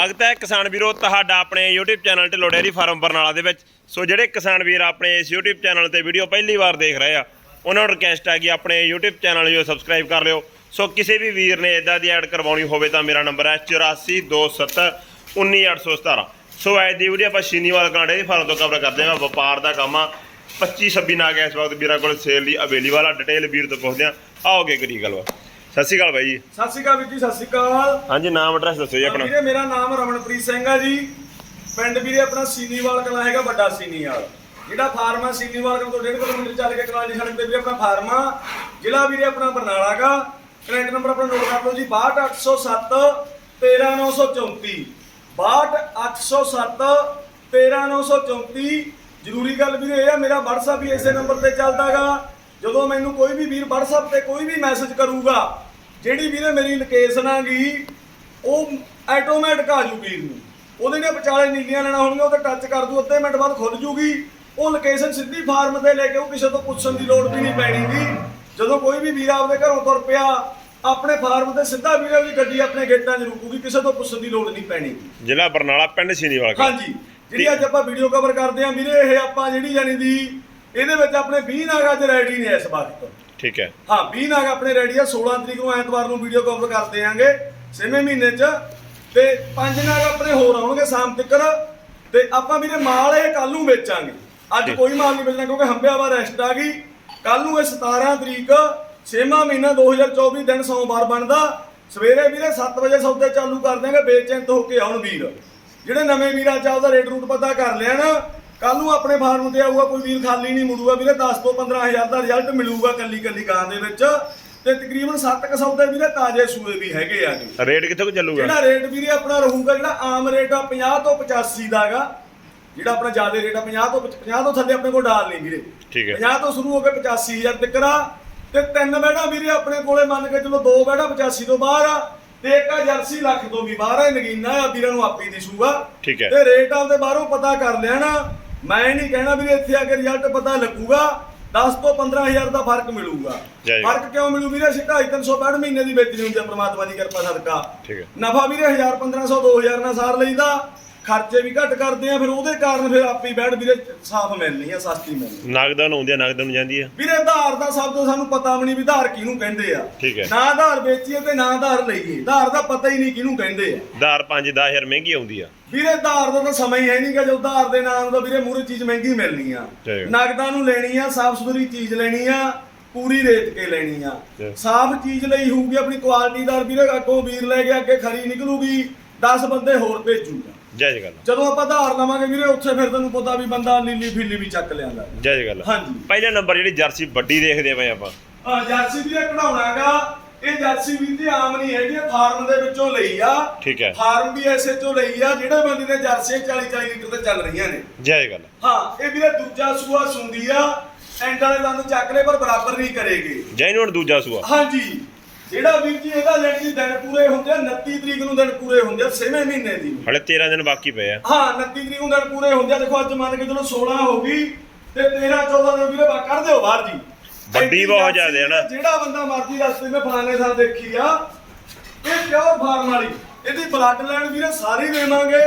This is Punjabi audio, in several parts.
ਸਵਾਗਤ ਹੈ ਕਿਸਾਨ ਵੀਰੋ, ਤੁਹਾਡਾ ਆਪਣੇ YouTube ਚੈਨਲ 'ਤੇ ਲੋਡੇਰੀ ਫਾਰਮ ਬਰਨਾਲਾ ਦੇ ਵਿੱਚ। ਸੋ ਜਿਹੜੇ ਕਿਸਾਨ ਵੀਰ ਆਪਣੇ ਇਸ YouTube ਚੈਨਲ ਤੇ ਵੀਡੀਓ ਪਹਿਲੀ ਵਾਰ ਦੇਖ ਰਹੇ ਆ, ਉਹਨਾਂ ਨੂੰ ਰਿਕਵੈਸਟ ਆ ਕਿ ਆਪਣੇ YouTube ਚੈਨਲ ਨੂੰ ਸਬਸਕ੍ਰਾਈਬ ਕਰ ਲਿਓ। ਸੋ ਕਿਸੇ ਵੀ ਵੀਰ ਨੇ ਇਦਾਂ ਦੀ ਐਡ ਕਰਵਾਉਣੀ ਹੋਵੇ ਤਾਂ ਮੇਰਾ ਨੰਬਰ ਹੈ 8427191817 ਸੋ ਅੱਜ ਦੀ ਵੀਡੀਓ ਆਪਾਂ ਸ਼ੀਨੀਵਾਲ ਕਾਂਡੇ ਦੀ ਫਾਰਮ ਤੋਂ ਕਵਰ ਕਰਦੇ ਹਾਂ, ਵਪਾਰ ਦਾ ਕੰਮ ਆ। 25 26 ਨਾਗ ਇਸ ਵਕਤ ਵੀਰਾਂ ਕੋਲ ਸੇਲ ਲਈ ਅਵੇਲੇਬਲ ਆ ਡਿਟੇਲ ਵੀਰ ਤੋਂ ਪੁੱਛਦੇ ਆ ਆਓਗੇ ਕਰੀ ਗੱਲਬਾਤ। ਸਤਿ ਸ਼੍ਰੀ ਅਕਾਲ ਬਾਈ ਜੀ। ਸਤਿ ਸ਼੍ਰੀ ਅਕਾਲ ਵੀਰ ਜੀ ਸਤਿ ਸ਼੍ਰੀ ਅਕਾਲ। ਹਾਂਜੀ ਨਾਮ ਐਡਰੈਸ ਦੱਸੋ ਜੀ ਆਪਣਾ। ਵੀਰੇ ਮੇਰਾ ਨਾਮ ਰਮਨਪ੍ਰੀਤ ਸਿੰਘ ਆ ਜੀ। ਪਿੰਡ ਵੀਰੇ ਆਪਣਾ ਸੀਨੀਵਾਲ ਕਲਾ ਹੈਗਾ ਵੱਡਾ ਸੀਨੀਵਾਲ। ਜਿਹੜਾ ਫਾਰਮ ਆ ਸੀਨੀਵਾਲ ਕਲਾ ਤੋਂ 1.5 ਕਿਲੋਮੀਟਰ ਚੱਲ ਕੇ ਕਲਾਲੀ ਸੜਕ ਤੇ ਵੀਰੇ ਆਪਣਾ ਫਾਰਮ ਆ। ਜ਼ਿਲ੍ਹਾ ਵੀਰੇ ਆਪਣਾ ਬਰਨਾਲਾ ਗਾ ਕਨੈਕਟ ਨੰਬਰ ਆਪਣਾ ਨੋਟ ਕਰ ਲਓ ਜੀ 62807 13934 62807 13934 ਜ਼ਰੂਰੀ ਗੱਲ ਵੀਰੇ ਇਹ ਆ ਮੇਰਾ WhatsApp ਵੀ ਇਸੇ ਨੰਬਰ ਤੇ ਚੱਲਦਾਗਾ ਜਦੋਂ ਮੈਨੂੰ ਕੋਈ ਵੀ ਵੀਰ WhatsApp ਤੇ ਕੋਈ ਵੀ ਮੈਸੇਜ ਕਰੂਗਾ ਜਿਹੜੀ ਵੀਰੇ ਮੇਰੀ ਲੋਕੇਸ਼ਨ ਆਗੀ ਉਹ ਆਟੋਮੈਟਿਕ ਆ ਜੂ ਵੀਰ ਨੂੰ। ਉਹਦੇ ਨੇ ਵਿਚਾਲੇ ਨੀਲੀਆਂ ਲੈਣਾ ਹੋਣਗੀਆਂ ਉਹ ਤੇ ਟੱਚ ਕਰ ਦੂ ਅੱਧੇ ਮਿੰਟ ਬਾਅਦ ਖੁੱਲ ਜੂਗੀ। ਉਹ ਲੋਕੇਸ਼ਨ ਸਿੱਧੀ ਫਾਰਮ ਤੇ ਲੈ ਕੇ ਉਹ ਕਿਸੇ ਤੋਂ ਪੁੱਛਣ ਦੀ ਲੋੜ ਵੀ ਨਹੀਂ ਪੈਣੀਗੀ ਜਦੋਂ ਕੋਈ ਵੀ ਵੀਰ ਆਪਦੇ ਘਰੋਂ ਤੁਰ ਪਿਆ ਆਪਣੇ ਫਾਰਮ ਤੇ ਸਿੱਧਾ ਵੀਰੇ ਉਹਦੀ ਗੱਡੀ ਆਪਣੇ ਗੇਟਾਂ 'ਚ ਰੁਕੂਗੀ ਕਿਸੇ ਤੋਂ ਪੁੱਛਣ ਦੀ ਲੋੜ ਨਹੀਂ ਪੈਣੀ। ਜ਼ਿਲ੍ਹਾ ਬਰਨਾਲਾ ਪਿੰਡ ਸ਼ੀਨੀਵਾਲ ਹਾਂਜੀ ਜਿਹੜੀ ਅੱਜ ਆਪਾਂ ਵੀਡੀਓ ਕਵਰ ਕਰਦੇ ਆਂ ਵੀਰੇ ਇਹ ਆਪਾਂ ਜਿਹੜੀ ਜਾਨੀ ਦੀ ਇਹਦੇ ਵਿੱਚ ਆਪਣੇ 20 ਨਾਗ ਅੱਜ ਰੈਡੀ ਨੇ ਇਸ ਵਕਤ ਠੀਕ ਹੈ। ਹਾਂ 20 ਨਾਗ ਆਪਣੇ ਰੈਡੀ ਆ 16 ਤਰੀਕ ਨੂੰ ਐਤਵਾਰ ਨੂੰ ਵੀਡੀਓ ਕਵਰ ਕਰਦੇ ਆਂਗੇ ਛੇਵੇਂ ਮਹੀਨੇ 'ਚ। ਤੇ ਪੰਜ ਨਾਗ ਆਪਣੇ ਹੋਰ ਆਉਣਗੇ ਸ਼ਾਮ ਤੱਕ ਤੇ ਆਪਾਂ ਵੀਰੇ ਮਾਲ ਇਹ ਕੱਲ ਨੂੰ ਵੇਚਾਂਗੇ। ਅੱਜ। ਕੋਈ ਮਾਲ ਨਹੀਂ ਵੇਚਣਾ ਕਿਉਂਕਿ ਹੰਬਿਆਵਾ ਰੈਸਟ ਆ ਗਈ। ਕੱਲ ਨੂੰ ਇਹ 17 ਤਰੀਕ ਛੇਵਾਂ ਮਹੀਨਾ 2024 ਦਿਨ ਸੋਮਵਾਰ ਬਣਦਾ। ਸਵੇਰੇ ਵੀਰੇ 7 ਵਜੇ ਸੌਦੇ ਚਾਲੂ ਕਰ ਦਿਆਂਗੇ ਬੇਚੈਂਤ ਹੋ ਕੇ ਆਉਣ ਵੀਰ। ਜਿਹੜੇ ਨਵੇਂ ਵੀਰਾਂ ਚਾਹ ਉਹਦਾ ਰੇਟ ਰੂਟ ਪਤਾ ਕਰ ਲੈਣ ਕੱਲ ਨੂੰ ਆਪਣੇ ਫਾਰਮ ਤੇ ਆਊਗਾ ਕੋਈ ਵੀਰ ਖਾਲੀ ਨਹੀਂ ਮੁੜੂਗਾ ਵੀਰੇ 10 ਤੋਂ 15000 ਦਾ ਰਿਜ਼ਲਟ ਮਿਲੂਗਾ ਕੱਲੀ ਕੱਲੀ ਗਾਂ ਦੇ ਵਿੱਚ। ਤੇ ਤਕਰੀਬਨ 7 ਕ ਸੌਦੇ ਵੀਰੇ ਤਾਜ਼ੇ ਸੂਏ ਵੀ ਹੈਗੇ ਆ ਜੀ। ਰੇਟ ਕਿੱਥੋਂ ਕੁ ਚੱਲੂਗਾ? ਜਿਹੜਾ ਰੇਟ ਵੀਰੇ ਆਪਣਾ ਰਹੂਗਾ ਜਿਹੜਾ ਆਮ ਰੇਟ ਆ 50 ਤੋਂ 85 ਦਾਗਾ ਜਿਹੜਾ ਆਪਣਾ ਜ਼ਿਆਦਾ ਰੇਟ ਆ 50 ਤੋਂ 50 ਤੋਂ ਥੱਲੇ ਆਪਣੇ ਕੋਲ ਡਾਲ ਨਹੀਂ ਵੀਰੇ। ਠੀਕ ਹੈ। 50 ਤੋਂ ਸ਼ੁਰੂ ਹੋ ਕੇ 85000 ਤੱਕ ਆ। ਤੇ ਤਿੰਨ ਬੈੜਾ ਵੀਰੇ ਆਪਣੇ ਕੋਲੇ ਮੰਨ ਕੇ ਚਲੋ ਦੋ ਬੈੜਾ 85 ਤੋਂ ਬਾਹਰ ਆ ਤੇ ਇੱਕ ਆ ਜਰਸੀ ਲੱਖ ਤੋਂ ਵੀ ਬਾਹਰ ਆ ਨਗੀਨਾ ਆ ਵੀਰਾਂ ਨੂੰ ਆਪੀ ਦਿਸੂਗਾ। ਠੀਕ ਹੈ। ਤੇ ਰੇਟ ਆਪਦੇ ਬਾਹਰੋਂ ਪਤਾ ਕਰ ਲੈਣਾ। ਮੈਂ ਨਹੀਂ ਕਹਿਣਾ ਵੀਰੇ ਇੱਥੇ ਆ ਕੇ ਰਿਜ਼ਲਟ ਪਤਾ ਲੱਗੂਗਾ 10 ਤੋਂ 15000 ਦਾ ਫ਼ਰਕ ਮਿਲੂਗਾ। ਫ਼ਰਕ ਕਿਉਂ ਮਿਲੂ ਵੀਰੇ? 250 365 ਮਹੀਨੇ ਦੀ ਵੇਚਣੀ ਹੁੰਦੀ ਆ ਪ੍ਰਮਾਤਮਾ ਦੀ ਕਿਰਪਾ ਸਦਕਾ। ਨਫਾ ਵੀਰੇ 1000 1500 2000 ਨਾਲ ਸਾਰ ਲਈਦਾ। ਖਰਚੇ ਵੀ ਘੱਟ ਕਰਦੇ ਆ ਫਿਰ ਉਹਦੇ ਕਾਰਨ ਫਿਰ ਆਪੀ ਬੈਠ ਵੀਰੇ ਸਾਫ਼ ਮਿਲਣੀ ਆ ਸਸਤੀ ਮਿਲਣੀ ਨਗਦਾਂ ਨੂੰ ਆਉਂਦੀ ਆ ਨਗਦਾਂ ਨੂੰ ਜਾਂਦੀ ਆ। ਵੀਰੇ ਧਾਰ ਦਾ ਸਭ ਤੋਂ ਸਾਨੂੰ ਪਤਾ ਵੀ ਨਹੀਂ ਵੀ ਧਾਰ ਕਿਹਨੂੰ ਕਹਿੰਦੇ ਆ। ਨਾ ਧਾਰ ਵੇਚੀਏ ਤੇ ਨਾ ਧਾਰ ਲਈਏ। ਧਾਰ ਦਾ ਪਤਾ ਹੀ ਨਹੀਂ ਕਿਹਨੂੰ ਕਹਿੰਦੇ ਆ। ਧਾਰ 5 10000 ਮਹਿੰਗੀ ਆਉਂਦੀ ਆ। ਵੀਰੇ ਧਾਰ ਦਾ ਤਾਂ ਸਮਾਂ ਹੀ ਹੈ ਨਹੀਂਗਾ ਜੋ ਧਾਰ ਦੇ ਨਾਮ ਦਾ ਵੀਰੇ ਮੂਰੇ ਚੀਜ਼ ਮਹਿੰਗੀ ਮਿਲਣੀ ਆ। ਠੀਕ। ਨਗਦਾਂ ਨੂੰ ਲੈਣੀ ਆ ਸਾਫ਼ ਸੁਥਰੀ ਚੀਜ਼ ਲੈਣੀ ਆ ਪੂਰੀ ਰੇਤ ਕੇ ਲੈਣੀ ਆ। ਠੀਕ। ਸਾਫ਼ ਚੀਜ਼ ਲਈ ਹੋਊਗੀ ਆਪਣੀ ਕੁਆਲਿਟੀਦਾਰ ਵੀਰੇ ਅੱਗੋਂ ਵੀਰ ਲੈ ਕੇ ਅੱਗੇ ਖਰੀ ਨਿਕਲੂਗੀ 10 ਬੰਦੇ ਹੋਰ ਭੇਜੂਗਾ। ਜੈ ਜੀ ਗੱਲ ਜਦੋਂ ਆਪਾਂ ਧਾਰ ਲਵਾਂਗੇ ਵੀਰੇ ਉੱਥੇ ਫਿਰ ਤੈਨੂੰ ਪਤਾ ਵੀ ਬੰਦਾ ਲੀਲੀ ਫਿੱਲੀ ਵੀ ਚੱਕ ਲਿਆਂਦਾ। ਜੈ ਜੀ ਗੱਲ ਹਾਂਜੀ। ਪਹਿਲੇ ਨੰਬਰ ਜਿਹੜੀ ਜਰਸੀ ਵੱਡੀ ਦੇਖਦੇ ਪਏ ਆਪਾਂ। ਆ ਜਰਸੀ ਵੀਰੇ ਕਢਾਉਣਾਗਾ ਇਹ ਜਰਸੀ ਵੀਰ ਦੀ ਆਮ ਨਹੀਂ ਹੈਗੀ ਇਹ ਫਾਰਮ ਦੇ ਵਿੱਚੋਂ ਲਈ ਆ। ਠੀਕ ਹੈ। ਫਾਰਮ ਵੀ ਐਸੇ ਚੋਂ ਲਈ ਆ ਜਿਹੜੇ ਬੰਦੇ ਨੇ ਜਰਸੀਆਂ 40 40 ਲੀਟਰ ਤੇ ਚੱਲ ਰਹੀਆਂ ਨੇ। ਜੈ ਜੀ ਗੱਲ। ਹਾਂ ਇਹ ਵੀਰੇ ਦੂਜਾ ਸੂਆ ਸੁੰਦੀ ਆ ਐਂਡ ਵਾਲੇ ਦੰਦ ਚੱਕ ਲੈ ਪਰ ਬਰਾਬਰ ਨਹੀਂ ਕਰੇਗੀ। ਜੈ ਨੂੰ ਹੁਣ ਦੂਜਾ ਸੂਆ। ਹਾਂਜੀ। ਜਿਹੜਾ ਵੀਰ ਜੀ ਇਹਦਾ ਲੈਣ ਦੀ ਦਿਨ ਪੂਰੇ ਹੁੰਦੇ ਆ 29 ਤਰੀਕ ਨੂੰ ਦਿਨ ਪੂਰੇ ਹੁੰਦੇ ਆ 6ਵੇਂ ਮਹੀਨੇ ਦੀ। ਹਲੇ 13 ਦਿਨ ਬਾਕੀ ਪਏ ਆ। ਹਾਂ 29 ਤਰੀਕ ਨੂੰ ਦਿਨ ਪੂਰੇ ਹੁੰਦੇ ਆ। ਦੇਖੋ ਅੱਜ ਮੰਨ ਕੇ ਚਲੋ 16 ਹੋ ਗਈ ਤੇ 13 14 ਦਿਨ ਵੀਰੇ ਬਾ ਕਰ ਦਿਓ ਬਾਹਰ ਜੀ। ਵੱਡੀ ਬਹੁਤ ਜ਼ਿਆਦੇ ਆ ਨਾ। ਜਿਹੜਾ ਬੰਦਾ ਮਰਜ਼ੀ ਰਸਤੇ 'ਤੇ ਫਲਾਣੇ ਸਾਲ ਦੇਖੀ ਆ। ਇਹ ਪਿਓਰ ਫਾਰਮ ਵਾਲੀ। ਇਹਦੀ ਬਲੱਡ ਲਾਈਨ ਵੀਰੇ ਸਾਰੀ ਦੇਵਾਂਗੇ।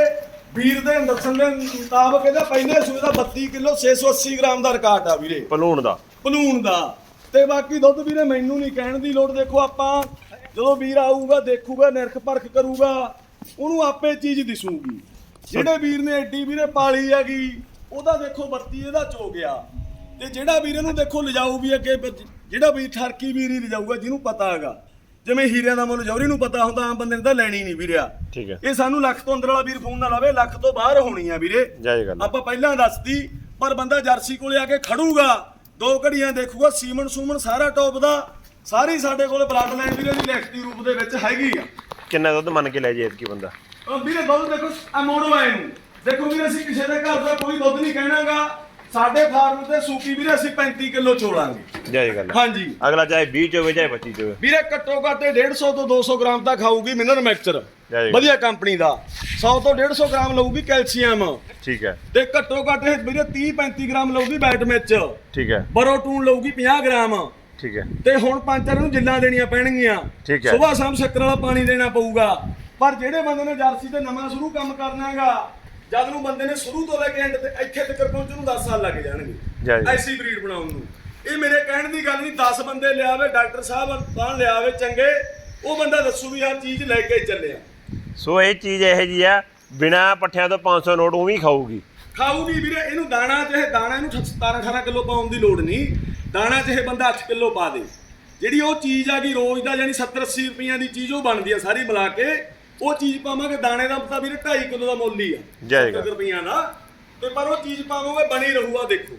ਵੀਰ ਦੇ ਦੱਸਣ ਦੇ ਮੁਤਾਬਕ ਇਹਦਾ ਪਹਿਲੇ ਸੂਏ ਦਾ 32 ਕਿਲੋ 680 ਗ੍ਰਾਮ ਦਾ ਰਿਕਾਰਡ ਆ ਵੀਰੇ। ਪਲੂਣ ਦਾ। ਪਲੂਣ ਦਾ। ਤੇ ਬਾਕੀ ਦੁੱਧ ਵੀਰੇ ਮੈਨੂੰ ਨਹੀਂ ਕਹਿਣ ਦੀ ਲੋੜ। ਦੇਖੋ ਆਪਾਂ ਜਦੋਂ ਵੀਰ ਆਊਗਾ ਦੇਖੂਗਾ ਨਿਰਖ ਪਰਖ ਕਰੂਗਾ ਉਹਨੂੰ ਆਪੇ ਚੀਜ਼ ਦਿਸੂਗੀ। ਜਿਹੜੇ ਵੀਰ ਨੇ ਐਡੀ ਵੀਰੇ ਪਾਲੀ ਹੈਗੀ ਉਹਦਾ ਦੇਖੋ ਬੱਤੀ ਇਹਦਾ ਚੋ ਗਿਆ। ਤੇ ਜਿਹੜਾ ਵੀਰ ਇਹਨੂੰ ਦੇਖੋ ਲਿਜਾਊ ਵੀ ਅੱਗੇ ਜਿਹੜਾ ਵੀਰ ਠਰਕੀ ਵੀਰ ਹੀ ਲਿਜਾਊਗਾ ਜਿਹਨੂੰ ਪਤਾ ਹੈਗਾ। ਜਿਵੇਂ ਹੀਰਿਆਂ ਦਾ ਮੁੱਲ ਜੌਹਰੀ ਨੂੰ ਪਤਾ ਹੁੰਦਾ ਆਮ ਬੰਦੇ ਨੇ ਤਾਂ ਲੈਣੀ ਨਹੀਂ ਵੀਰਿਆ। ਠੀਕ ਹੈ। ਇਹ ਸਾਨੂੰ ਲੱਖ ਤੋਂ ਅੰਦਰ ਵਾਲਾ ਵੀਰ ਫੋਨ ਨਾ ਲਾਵੇ ਲੱਖ ਤੋਂ ਬਾਹਰ ਹੋਣੀ ਆ ਵੀਰੇ। ਗੱਲ ਆਪਾਂ ਪਹਿਲਾਂ ਦੱਸਦੀ ਪਰ ਬੰਦਾ ਜਰਸੀ ਕੋਲੇ ਆ ਕੇ ਖੜੂਗਾ ਦੋ ਘੜੀਆਂ ਦੇਖੂਗਾ ਸੀਮਨ ਸੂਮਨ ਸਾਰਾ ਟੌਪ ਦਾ ਸਾਰੀ ਸਾਡੇ ਕੋਲ ਬਲੱਡ ਲਾਈਨ ਵੀਰੇ ਦੀ ਲਿਖਤੀ ਰੂਪ ਦੇ ਵਿੱਚ ਹੈਗੀ ਆ। ਕਿੰਨਾ ਦੁੱਧ ਮੰਨ ਕੇ ਲੈ ਜੇ ਕੀ ਬੰਦਾ? ਵੀਰੇ ਦੁੱਧ ਦੇਖੋ ਆ ਮੋੜੋ ਆਏ ਨੂੰ। ਦੇਖੋ ਵੀਰੇ ਅਸੀਂ ਕਿਸੇ ਦੇ ਘਰ ਦਾ ਕੋਈ ਦੁੱਧ ਨਹੀਂ ਕਹਿਣਾਗਾ। ਸਾਡੇ ਫਾਰਮ ਤੇ ਸੂਕੀ ਵੀਰੇ ਅਸੀਂ 35 ਕਿਲੋ ਚੋਲਾਂਗੇ। ਜੈ ਜੀ ਗੱਲ ਹਾਂਜੀ। ਅਗਲਾ ਚਾਹੇ 20 ਚ ਹੋਵੇ ਚਾਹੇ 25 ਚ ਹੋਵੇ ਵੀਰੇ ਘੱਟੋ ਘੱਟ ਇਹ 150 ਤੋਂ 200 ਗ੍ਰਾਮ ਤੱਕ ਖਾਊਗੀ ਮਿਨਰਲ ਮਿਕਸਚਰ ਜੈ ਜੀ। ਵਧੀਆ ਕੰਪਨੀ ਦਾ। 100 ਤੋਂ 150 ਗ੍ਰਾਮ ਲਊਗੀ ਕੈਲਸ਼ੀਅਮ। ਠੀਕ ਹੈ। ਤੇ ਘੱਟੋ ਘੱਟ ਇਹ ਵੀਰੇ 30 35 ਗ੍ਰਾਮ ਲਊਗੀ ਬੈਟ ਮਿਰਚ ਠੀਕ ਹੈ। ਬਰੋਟੂਨ ਲਊਗੀ 50 ਗ੍ਰਾਮ। ਠੀਕ ਹੈ। ਤੇ ਹੁਣ ਪੰਜ ਚਾਰ ਨੂੰ ਜਿੱਲਾਂ ਦੇਣੀਆਂ ਪੈਣਗੀਆਂ। ਠੀਕ ਹੈ। ਸਵੇਰ ਸ਼ਾਮ ਸ਼ੱਕਰ ਵਾਲਾ ਪਾਣੀ ਦੇਣਾ ਪਊਗਾ। ਪਰ ਜਿਹੜੇ ਬੰਦੇ ਨੇ ਜਰਸੀ ਤੇ ਨਵਾਂ ਸ਼ੁਰੂ ਕੰਮ ਕਰਨਾਗਾ ਜਦ ਨੂੰ ਬੰਦੇ ਨੇ ਸ਼ੁਰੂ ਤੋਂ ਲੈ ਕੇ ਐਂਡ ਤੇ ਇੱਥੇ ਤੱਕ ਪਹੁੰਚਣ ਨੂੰ 10 ਸਾਲ ਲੱਗ ਜਾਣਗੇ। ਐਸੀ ਬਰੀਡ ਬਣਾਉਣ ਨੂੰ। ਇਹ ਮੇਰੇ ਕਹਿਣ ਦੀ ਗੱਲ ਨਹੀਂ 10 ਬੰਦੇ ਲਿਆਵੇ ਡਾਕਟਰ ਸਾਹਿਬ ਤਾਂ ਲਿਆਵੇ ਚੰਗੇ। ਉਹ ਬੰਦਾ ਦੱਸੂ ਵੀ ਆਹ ਚੀਜ਼ ਲੈ ਕੇ ਚੱਲਿਆ ਸੋ ਇਹ ਚੀਜ਼ ਇਹੋ ਜੀ ਆ ਬਿਨਾ ਪੱਠਿਆਂ ਤੋਂ 500 ਨੋਟ ਉਵੇਂ ਖਾਊਗੀ। ਖਾਊਗੀ ਵੀਰੇ ਇਹਨੂੰ ਦਾਣਾ ਚਾਹੇ ਦਾਣਾ ਇਹਨੂੰ 17 18 ਕਿਲੋ ਪਾਉਣ ਦੀ ਲੋੜ ਨਹੀਂ। ਦਾਣਾ ਚਾਹੇ ਬੰਦਾ 8 ਕਿਲੋ ਪਾ ਦੇ। ਜਿਹੜੀ ਉਹ ਚੀਜ਼ ਆ ਗਈ ਰੋਜ਼ ਦਾ ਯਾਨੀ 70 80 ਰੁਪਈਆਂ ਦੀ ਚੀਜ਼ ਉਹ ਬਣਦੀ ਆ ਸਾਰੀ ਮਿਲਾ ਕੇ। ਉਹ ਚੀਜ਼ ਪਾਵਾਂਗੇ ਦਾਣੇ ਦਾ ਤਾਂ ਵੀਰੇ 2.5 ਕਿਲੋ ਦਾ ਮੁੱਲ ਹੀ ਆ ਜੈ ਗੱਲ। 70 ਰੁਪਈਆਂ ਦਾ। ਤੇ ਪਰ ਉਹ ਚੀਜ਼ ਪਾਵਾਂਗੇ ਬਣੀ ਰਹੂਗਾ ਦੇਖੋ।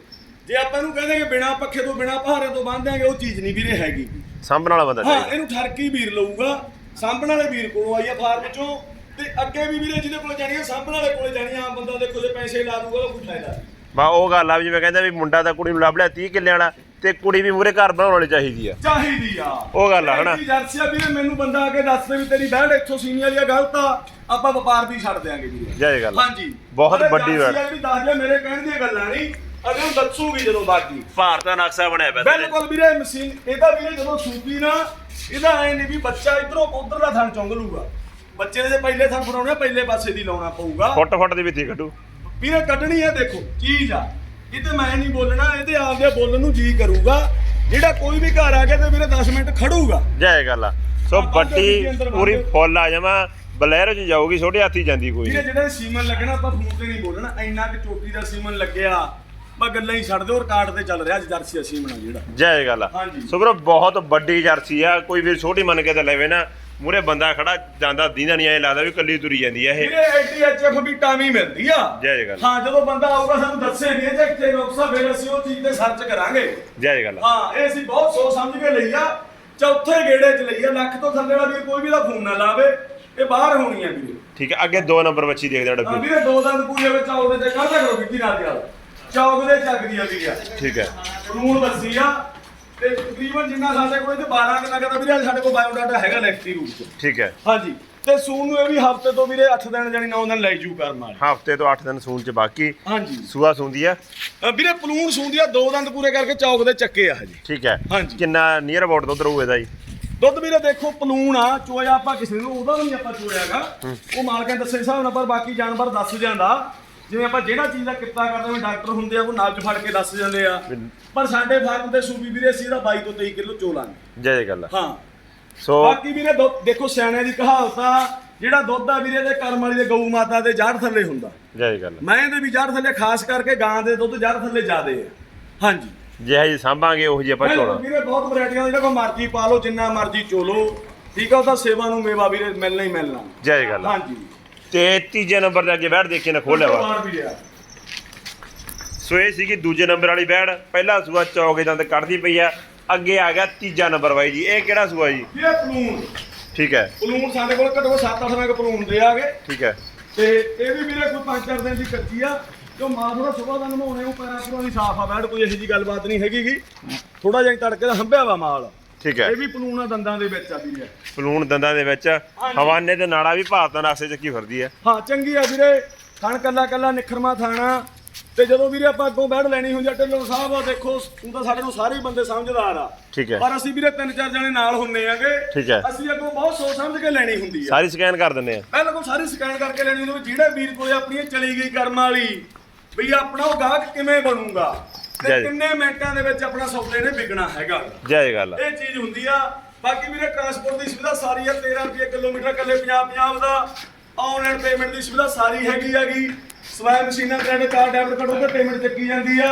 ਜੇ ਆਪਾਂ ਨੂੰ ਕਹਿੰਦੇ ਕਿ ਬਿਨਾ ਪੱਖੇ ਤੋਂ ਬਿਨਾ ਪਹਾੜੇ ਤੋਂ ਬੰਨ ਦਿਆਂਗੇ ਉਹ ਚੀਜ਼ ਨਹੀਂ ਵੀਰੇ ਹੈਗੀ। ਸਾਂਭਣ ਵਾਲਾ ਬੰਦਾ ਹਾਂ ਚਾਹੀਦਾ। ਇਹਨੂੰ ਠਰਕੀ ਵੀਰ ਲਊਗਾ। ਸਾਂਭਣ ਵਾਲੇ ਵੀਰ ਕੋਲੋਂ ਆਈ ਆ ਫਾਰਮ ਚੋਂ ਤੇ ਅੱਗੇ ਵੀ ਵੀਰੇ ਜਿਹਦੇ ਕੋਲ ਜਾਣੀ ਆ ਸਾਂਭਣ ਵਾਲੇ ਕੋਲੇ ਜਾਣੀ ਆ ਆਮ ਬੰਦਾ ਦੇਖੋ ਜੇ ਪੈਸੇ ਲਾ ਦੂਗਾ ਤਾਂ ਕੋਈ ਫਾਇਦਾ। ਨਹੀਂ ਬਾ ਉਹ ਗੱਲ ਆ ਵੀ ਜਿਵੇਂ ਕਹਿੰਦਾ ਵੀ ਮੁੰਡਾ ਤਾਂ ਕੁੜੀ ਨੂੰ ਲੱਭ ਲਿਆ 30 ਕਿੱਲੇ ਵਾਲਾ। ਤੇ ਕੁੜੀ ਵੀ ਮੂਰੇ ਘਰ ਬਣਾਉਣ ਵਾਲੀ ਚਾਹੀਦੀ ਆ। ਚਾਹੀਦੀ ਆ। ਉਹ ਗੱਲ ਆ, ਹਨਾ? ਐਡੀ ਜਰਸੀ ਆ ਵੀਰੇ ਮੈਨੂੰ ਬੰਦਾ ਆ ਕੇ ਦੱਸ ਦੇ ਵੀ ਤੇਰੀ ਬੈਠ ਇੱਥੋਂ ਸੀਨੀਅਰ ਜਾਂ ਗਲਤ ਆ ਆਪਾਂ ਵਪਾਰ ਦੀ ਛੱਡ ਦਿਆਂਗੇ ਵੀਰੇ। ਜੈ ਗੱਲ। ਹਾਂਜੀ। ਬਹੁਤ ਵੱਡੀ ਗੱਲ। ਆ ਜਿਹੜੀ ਦੱਸ ਦਿਆ ਮੇਰੇ ਕਹਿਣ ਦੀਆਂ ਗੱਲਾਂ ਨਹੀਂ ਅਗਰ ਦੱਸੂਗੀ ਜਦੋਂ ਬਾਕੀ ਭਾਰਤ ਦਾ ਨਕਸ਼ਾ ਬਣਿਆ ਪਿਆ ਬਿਲਕੁਲ ਵੀਰੇ ਮਸ਼ੀਨ ਇਹਦਾ ਵੀਰੇ ਜਦੋਂ ਸੂਪੀ ਨਾ ਇਹਦਾ ਐ ਨਹੀਂ ਵੀ ਬੱਚਾ ਇਧਰੋਂ ਉਧਰ ਦਾ ਥਣ ਚੁੰਗ ਲੂਗਾ। ਬੱਚੇ ਦੇ ਪਹਿਲੇ ਥਣ ਫੜਾਉਣੇ ਪਹਿਲੇ ਪਾਸੇ ਦੀ ਲਾਉਣਾ ਪਊਗਾ। ਫੁੱਟ ਫੁੱਟ ਦੀ ਵਿੱਥੀ ਕੱਢੂ। ਵੀਰੇ ਕੱਢਣੀ ਹੈ ਦੇਖੋ ਚੀਜ਼ ਆ। ਇਹ ਤੇ ਮੈਂ ਨਹੀਂ ਬੋਲਣਾ ਇਹ ਤੇ ਆਪਦੇ ਬੋਲਣ ਨੂੰ ਜੀ ਕਰੂਗਾ। ਜਿਹੜਾ ਕੋਈ ਵੀ ਘਰ ਆ ਕੇ ਤੇ ਵੀਰੇ 10 ਮਿੰਟ ਖੜੂਗਾ। ਜੈ ਗੱਲ। ਆ ਸੋ ਅੰਦਰ ਪੂਰੀ ਫੁੱਲ ਆ ਜਾਵਾਂ ਬਲੈਰੋ ਚ ਜਾਊਗੀ ਛੋਟੇ ਹਾਥੀ ਜਾਂਦੀ ਕੋਈ ਵੀਰੇ ਜਿਹੜਾ ਸੀਮਨ ਲੱਗਣਾ ਆਪਾਂ ਫੋਨ ਤੇ ਨਹੀਂ ਬੋਲਣਾ। ਇੰਨਾ ਕਿ ਚੋਟੀ ਦਾ ਸੀਮਨ ਲੱਗਿਆ। ਬਾ ਗੱਲਾਂ ਹੀ ਛੱਡ ਦਿਓ ਰਿਕਾਰਡ ਤੇ ਚੱਲ ਰਿਹਾ ਅੱਜ ਜਰਸੀ ਸੀਮਨ ਆ ਜਿਹੜਾ। ਜੈ ਗੱਲ। ਆ। ਸੋ ਵੀਰੋ ਬਹੁਤ ਵੱਡੀ ਜਰਸੀ ਆ। ਕੋਈ ਵੀ ਛੋਟੀ ਮੰਨ ਕੇ ਤਾਂ ਲੈਵੇ ਨਾ ਮੂਰੇ ਬੰਦਾ ਖੜਾ ਜਾਂਦਾ ਦੀਦਾ ਨਹੀਂ ਐ ਲੱਗਦਾ ਵੀ ਕੱਲੀ ਤੁਰੀ ਜਾਂਦੀ ਆ ਇਹ। ਵੀਰੇ ਐਟੀਐਚਐਫ ਵੀ ਟਾਮੀ ਮਿਲਦੀ ਆ। ਜੈ ਜੈ ਗੱਲ ਹਾਂ ਜਦੋਂ ਬੰਦਾ ਆਊਗਾ ਸਾਨੂੰ ਦੱਸੇ ਨਹੀਂ ਜੇ ਕਿਤੇ ਨੁਕਸਾ ਫਿਰ ਅਸੀਂ ਉਹ ਚੀਜ਼ ਤੇ ਸਰਚ ਕਰਾਂਗੇ। ਜੈ ਜੈ ਗੱਲ ਹਾਂ ਇਹ ਅਸੀਂ ਬਹੁਤ ਸੋਚ ਸਮਝ ਕੇ ਲਈ ਆ। ਚੌਥੇ ਗੇੜੇ 'ਚ ਲਈ ਆ ਲੱਖ ਤੋਂ ਥੱਲੇ ਵਾਲਾ ਵੀ ਕੋਈ ਵੀ ਦਾ ਫੋਨ ਨਾ ਲਾਵੇ। ਇਹ ਬਾਹਰ ਹੋਣੀ ਆ ਵੀਰੇ। ਠੀਕ ਹੈ ਅੱਗੇ ਦੋ ਨੰਬਰ ਬੱਚੀ ਦੇਖਦੇ ਆ ਡੱਬੀ। ਵੀਰੇ ਦੋ ਦੰਦ ਪੂਰੇ ਵਿੱਚ ਚੌਕ ਦੇ ਤੇ ਕਰਦਾ ਕਰੋ ਵਿੱਕੀ ਨਾਲ ਦੀ ਨਾਲ ਚੌਕ ਦੇ ਚੱਕਦੀ ਆ ਵੀਰੇ। ਠੀਕ ਹੈ ਕਾਨੂੰਨ ਬੱਸੀ ਆ ਤੇ ਤਕਰੀਬਨ ਜਿੰਨਾ ਸਾਡੇ ਕੋਲ ਤੇ 12 ਕਿੰਨਾ ਕਹਿੰਦਾ ਵੀਰੇ ਸਾਡੇ ਕੋਲ ਬਾਇਓਡਾਟਾ ਹੈਗਾ ਲੈਕਟੀ ਰੂਪ 'ਚ। ਠੀਕ ਹੈ। ਹਾਂਜੀ। ਤੇ ਸੂਨ ਨੂੰ ਇਹ ਵੀ ਹਫ਼ਤੇ ਤੋਂ ਵੀਰੇ 8 ਦਿਨ ਜਾਨੀ 9 ਦਿਨ ਲੈ ਜੂ ਕਰਨ ਵਾਲੇ। ਹਫ਼ਤੇ ਤੋਂ 8 ਦਿਨ ਸੂਣ ਚ ਬਾਕੀ ਹਾਂਜੀ। ਸੂਆ ਸੂੰਦੀ ਆ? ਅ ਵੀਰੇ ਪਲੂਣ ਸੂੰਦੀ ਆ ਦੋ ਦੰਦ ਪੂਰੇ ਕਰਕੇ ਚੌਕ ਦੇ ਚੱਕੇ ਆ ਹਜੇ। ਠੀਕ ਹੈ। ਹਾਂਜੀ। ਕਿੰਨਾ ਨੀਅਰ ਅਬਾਊਟ ਦੁੱਧ ਰਹੂ ਇਹਦਾ ਜੀ? ਦੁੱਧ ਵੀਰੇ ਦੇਖੋ ਪਲੂਣ ਆ ਚੋਇਆ ਆਪਾਂ ਕਿਸੇ ਨੂੰ ਉਹਦਾ ਵੀ ਨਹੀਂ ਆਪਾਂ ਚੋਇਆਗਾ ਉਹ ਮਾਲਕਾਂ ਦੱਸੇ ਹਿਸਾਬ ਨਾਲ ਪਰ ਬਾਕੀ ਜਾਨਵਰ ਦੱਸ ਜਾਂਦਾ ਜਿਵੇਂ ਆਪਾਂ ਜਿਹੜਾ ਚੀਜ਼ ਦਾ ਕਿੱਤਾ ਕਰਦੇ ਹਾਂ ਡਾਕਟਰ ਹੁੰਦੇ ਆ ਉਹ ਨਾਲ ਚ ਫੜ ਕੇ ਦੱਸ ਜਾਂਦੇ ਆ। ਪਰ ਸਾਡੇ ਫਾਰਮ ਤੇ ਸੂਬੀ ਵੀਰੇ ਅਸੀਂ ਇਹਦਾ 22 ਤੋਂ 23 ਕਿਲੋ ਚੋ ਲਾਂਗੇ ਜੈ ਜੈ ਗੱਲ ਹਾਂ। ਸੋ ਬਾਕੀ ਵੀਰੇ ਦੇਖੋ ਸਿਆਣਿਆਂ ਦੀ ਕਹਾਵਤ ਆ ਜਿਹੜਾ ਦੁੱਧ ਆ ਵੀਰੇ ਦੇ ਕਰਮ ਵਾਲੀ ਦੇ ਗਊ ਮਾਤਾ ਦੇ ਜੜ ਥੱਲੇ ਹੁੰਦਾ। ਜੈ ਗੱਲ। ਮੈਂ ਇਹਦੇ ਵੀ ਜੜ ਥੱਲੇ ਖਾਸ ਕਰਕੇ ਗਾਂ ਦੇ ਦੁੱਧ ਜੜ ਥੱਲੇ ਜ਼ਿਆਦੇ ਆ। ਹਾਂਜੀ। ਜਿਹੇ ਜੀ ਸਾਂਭਾਂਗੇ ਉਹ ਜੀ ਆਪਾਂ ਚੋਣਾ ਵੀਰੇ ਬਹੁਤ ਵੈਰਾਈਟੀਆਂ ਜਿਹੜਾ ਕੋ ਮਰਜ਼ੀ ਪਾ ਲਓ ਜਿੰਨਾ ਮਰਜ਼ੀ ਚੋਲੋ। ਠੀਕ ਆ ਉਹਦਾ ਸੇਵਾ ਨੂੰ ਮੇਵਾ ਵੀਰੇ ਮਿਲਣਾ ਹੀ ਮਿਲਣਾ। ਜੈ ਗੱਲ। ਹਾਂਜੀ। ਤੇ ਤੀਜੇ ਨੰਬਰ ਦੇ ਅੱਗੇ ਬੈਠ ਦੇਖੇ ਨਾ ਖੋਲਿਆ ਵਾ। ਸੋ ਇਹ ਸੀਗੀ ਦੂਜੇ ਨੰਬਰ ਵਾਲੀ ਬੈੜ ਪਹਿਲਾ ਸੂਆ ਚੌਕੇ ਦੰਦ ਕੱਢਦੀ ਪਈ ਆ। ਅੱਗੇ ਆ ਗਿਆ ਤੀਜਾ ਨੰਬਰ ਬਾਈ ਜੀ। ਇਹ ਕਿਹੜਾ ਸੂਆ ਜੀ? ਵੀਰੇ ਪਲੂਣ। ਠੀਕ ਹੈ। ਪਲੂਣ ਸਾਡੇ ਕੋਲ ਘੱਟੋ 7-8 ਮੈਂ ਪਲੂਣ ਦੇ ਆਗੇ ਠੀਕ ਹੈ। ਤੇ ਇਹ ਵੀ ਵੀਰੇ ਕੋਈ 5-4 ਦਿਨ ਦੀ ਕੱਚੀ ਆ। ਜੋ ਮਾਂ ਥੋੜਾ ਸਵੇਰ ਦਾ ਨਮਾਉਣੇ ਉਹ ਪੈਰਾਂ ਪੂਰਾ ਦੀ ਸਾਫ਼ ਆ। ਬੈਠ ਕੋਈ ਇਹੋ ਜੀ ਗੱਲਬਾਤ ਨਹੀਂ ਹੈਗੀਗੀ ਥੋੜਾ ਜਿਹਾ ਤੜਕੇ ਦਾ ਹੰਭਿਆ ਵਾ ਮਾਲ। ਠੀਕ ਹੈ। ਇਹ ਵੀ ਪਲੂਣ ਦੰਦਾਂ ਦੇ ਵਿੱਚ ਆ ਵੀਰੇ। ਪਲੂਣ ਦੰਦਾਂ ਦੇ ਵਿੱਚ। ਹਵਾਨੇ ਤੇ ਨਾੜਾ ਵੀ ਭਾਰਤ ਦਾ ਨਾਸੇ ਚੱਕੀ ਫਿਰਦੀ ਹੈ। ਹਾਂ ਚੰਗੀ ਆ ਵੀਰੇ। ਥਣ ਕੱਲਾ ਕੱਲਾ ਨਿਖਰਮਾ ਥਾਣਾ ਤੇ ਜਦੋਂ ਵੀਰੇ ਆਪਾਂ ਅੱਗੋਂ ਬੈਠ ਲੈਣੀ ਹੁੰਦੀ ਆ ਢਿੱਲੋਂ ਸਾਹਿਬ ਆ ਦੇਖੋ ਤੂੰ ਤਾਂ ਸਾਡੇ ਨੂੰ ਸਾਰੇ ਬੰਦੇ ਸਮਝਦਾਰ ਆ। ਠੀਕ ਹੈ। ਪਰ ਅਸੀਂ ਵੀਰੇ ਤਿੰਨ ਚਾਰ ਜਣੇ ਨਾਲ ਹੁੰਨੇ ਆਗੇ। ਠੀਕ ਹੈ। ਅਸੀਂ ਅੱਗੋਂ ਬਹੁਤ ਸੋਚ ਸਮਝ ਕੇ ਲੈਣੀ ਹੁੰਦੀ ਆ। ਸਾਰੀ ਸਕੈਨ ਕਰ ਦਿੰਦੇ ਆ। ਬਿਲਕੁਲ ਸਾਰੀ ਸਕੈਨ ਕਰਕੇ ਲੈਣੀ ਹੁੰਦੀ ਵੀ ਜਿਹੜੇ ਵੀਰ ਕੋਲੇ ਆਪਣੀ ਇਹ ਚਲੀ ਗਈ ਕਰਮ ਵਾਲੀ ਵੀ ਆਪਣਾ ਉਹ ਗਾਹਕ ਕਿਵੇਂ ਬਣੂਗਾ? ਤੇ। ਕਿੰਨੇ ਮਿੰਟਾਂ ਦੇ ਵਿੱਚ ਆਪਣਾ ਸੌਦੇ ਨੇ ਵਿਕਣਾ ਹੈਗਾ। ਜੈ ਗੱਲ। ਇਹ ਚੀਜ਼ ਹੁੰਦੀ ਆ। ਬਾਕੀ ਵੀਰੇ ਟਰਾਂਸਪੋਰਟ ਦੀ ਸੁਵਿਧਾ ਸਾਰੀ ਆ 13 ਰੁਪਏ ਕਿਲੋਮੀਟਰ ਕੱਲੇ 50 50 ਦਾ। ਆਨਲਾਈਨ ਪੇਮੈਂਟ ਦੀ ਸੁਵਿਧਾ ਸਾਰੀ ਹੈਗੀ ਆਗੀ ਸਵਾਇ ਮਸ਼ੀਨਾਂ ਕ੍ਰੈਡਿਟ ਕਾਰਡ ਡੈਬਿਟ ਕਾਰਡ ਉਹਦੇ ਪੇਮੈਂਟ ਚੱਕੀ ਜਾਂਦੀ ਆ।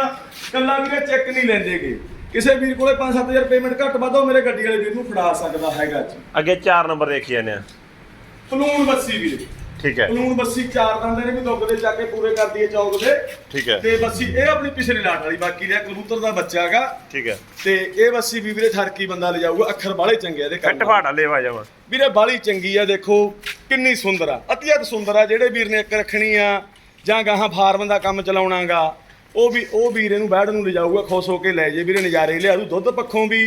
ਕੱਲਾ ਵੀਰੇ ਚੈੱਕ ਨਹੀਂ ਲੈਂਦੇਗੇ ਕਿਸੇ ਵੀਰ ਕੋਲੇ 5-7000 ਪੇਮੈਂਟ ਘੱਟ ਵੱਧ ਉਹ ਮੇਰੇ ਗੱਡੀ ਵਾਲੇ ਵੀਰ ਨੂੰ ਫੜਾ ਸਕਦਾ ਹੈਗਾ ਜੀ। ਅੱਗੇ 4 ਨੰਬਰ ਦੇਖੀ ਜਾਂਦੇ ਆ। ਪਲੂਣ ਬੱਸੀ ਵੀਰੇ। ਠੀਕ ਹੈ। ਕਾਨੂੰਨ ਬੱਸੀ ਚਾਰ ਦੰਦੇ ਨੇ ਵੀ ਦੁੱਗ ਦੇ ਜਾ ਕੇ ਪੂਰੇ ਕਰਦੀ ਹੈ ਚੌਕ ਦੇ। ਠੀਕ ਹੈ। ਤੇ ਬੱਸੀ ਇਹ ਆਪਣੀ ਪਿਛਲੀ ਲਾਟ ਵਾਲੀ ਬਾਕੀ ਦੇ ਕਬੂਤਰ ਦਾ ਬੱਚਾ ਹੈਗਾ। ਠੀਕ ਹੈ। ਤੇ ਇਹ ਬੱਸੀ ਵੀ ਵੀਰੇ ਠਰਕੀ ਬੰਦਾ ਲੈ ਜਾਊਗਾ ਅੱਖਰ ਬਾਲੇ ਚੰਗੇ ਆ ਇਹਦੇ ਕੱਟ ਕੰਮ ਫਾੜਾ ਲੈਵਾ ਜਾਵਾਂ ਵੀਰੇ ਬਾਲੀ ਚੰਗੀ ਆ ਦੇਖੋ ਕਿੰਨੀ ਸੁੰਦਰ ਆ ਅਤਿਅਤ ਸੁੰਦਰ ਆ ਜਿਹੜੇ ਵੀਰ ਨੇ ਇੱਕ ਰੱਖਣੀ ਆ ਜਾਂ ਗਾਹਾਂ ਫਾਰਮ ਦਾ ਕੰਮ ਚਲਾਉਣਾਗਾ। ਉਹ ਵੀ ਉਹ ਵੀਰ ਇਹਨੂੰ ਬੈਠ ਨੂੰ ਲੈ ਜਾਊਗਾ ਖੁਸ਼ ਹੋ ਕੇ ਲੈ ਜੇ ਵੀਰੇ ਨਜ਼ਾਰੇ ਲਿਆਦੂ ਦੁੱਧ ਪੱਖੋਂ ਵੀ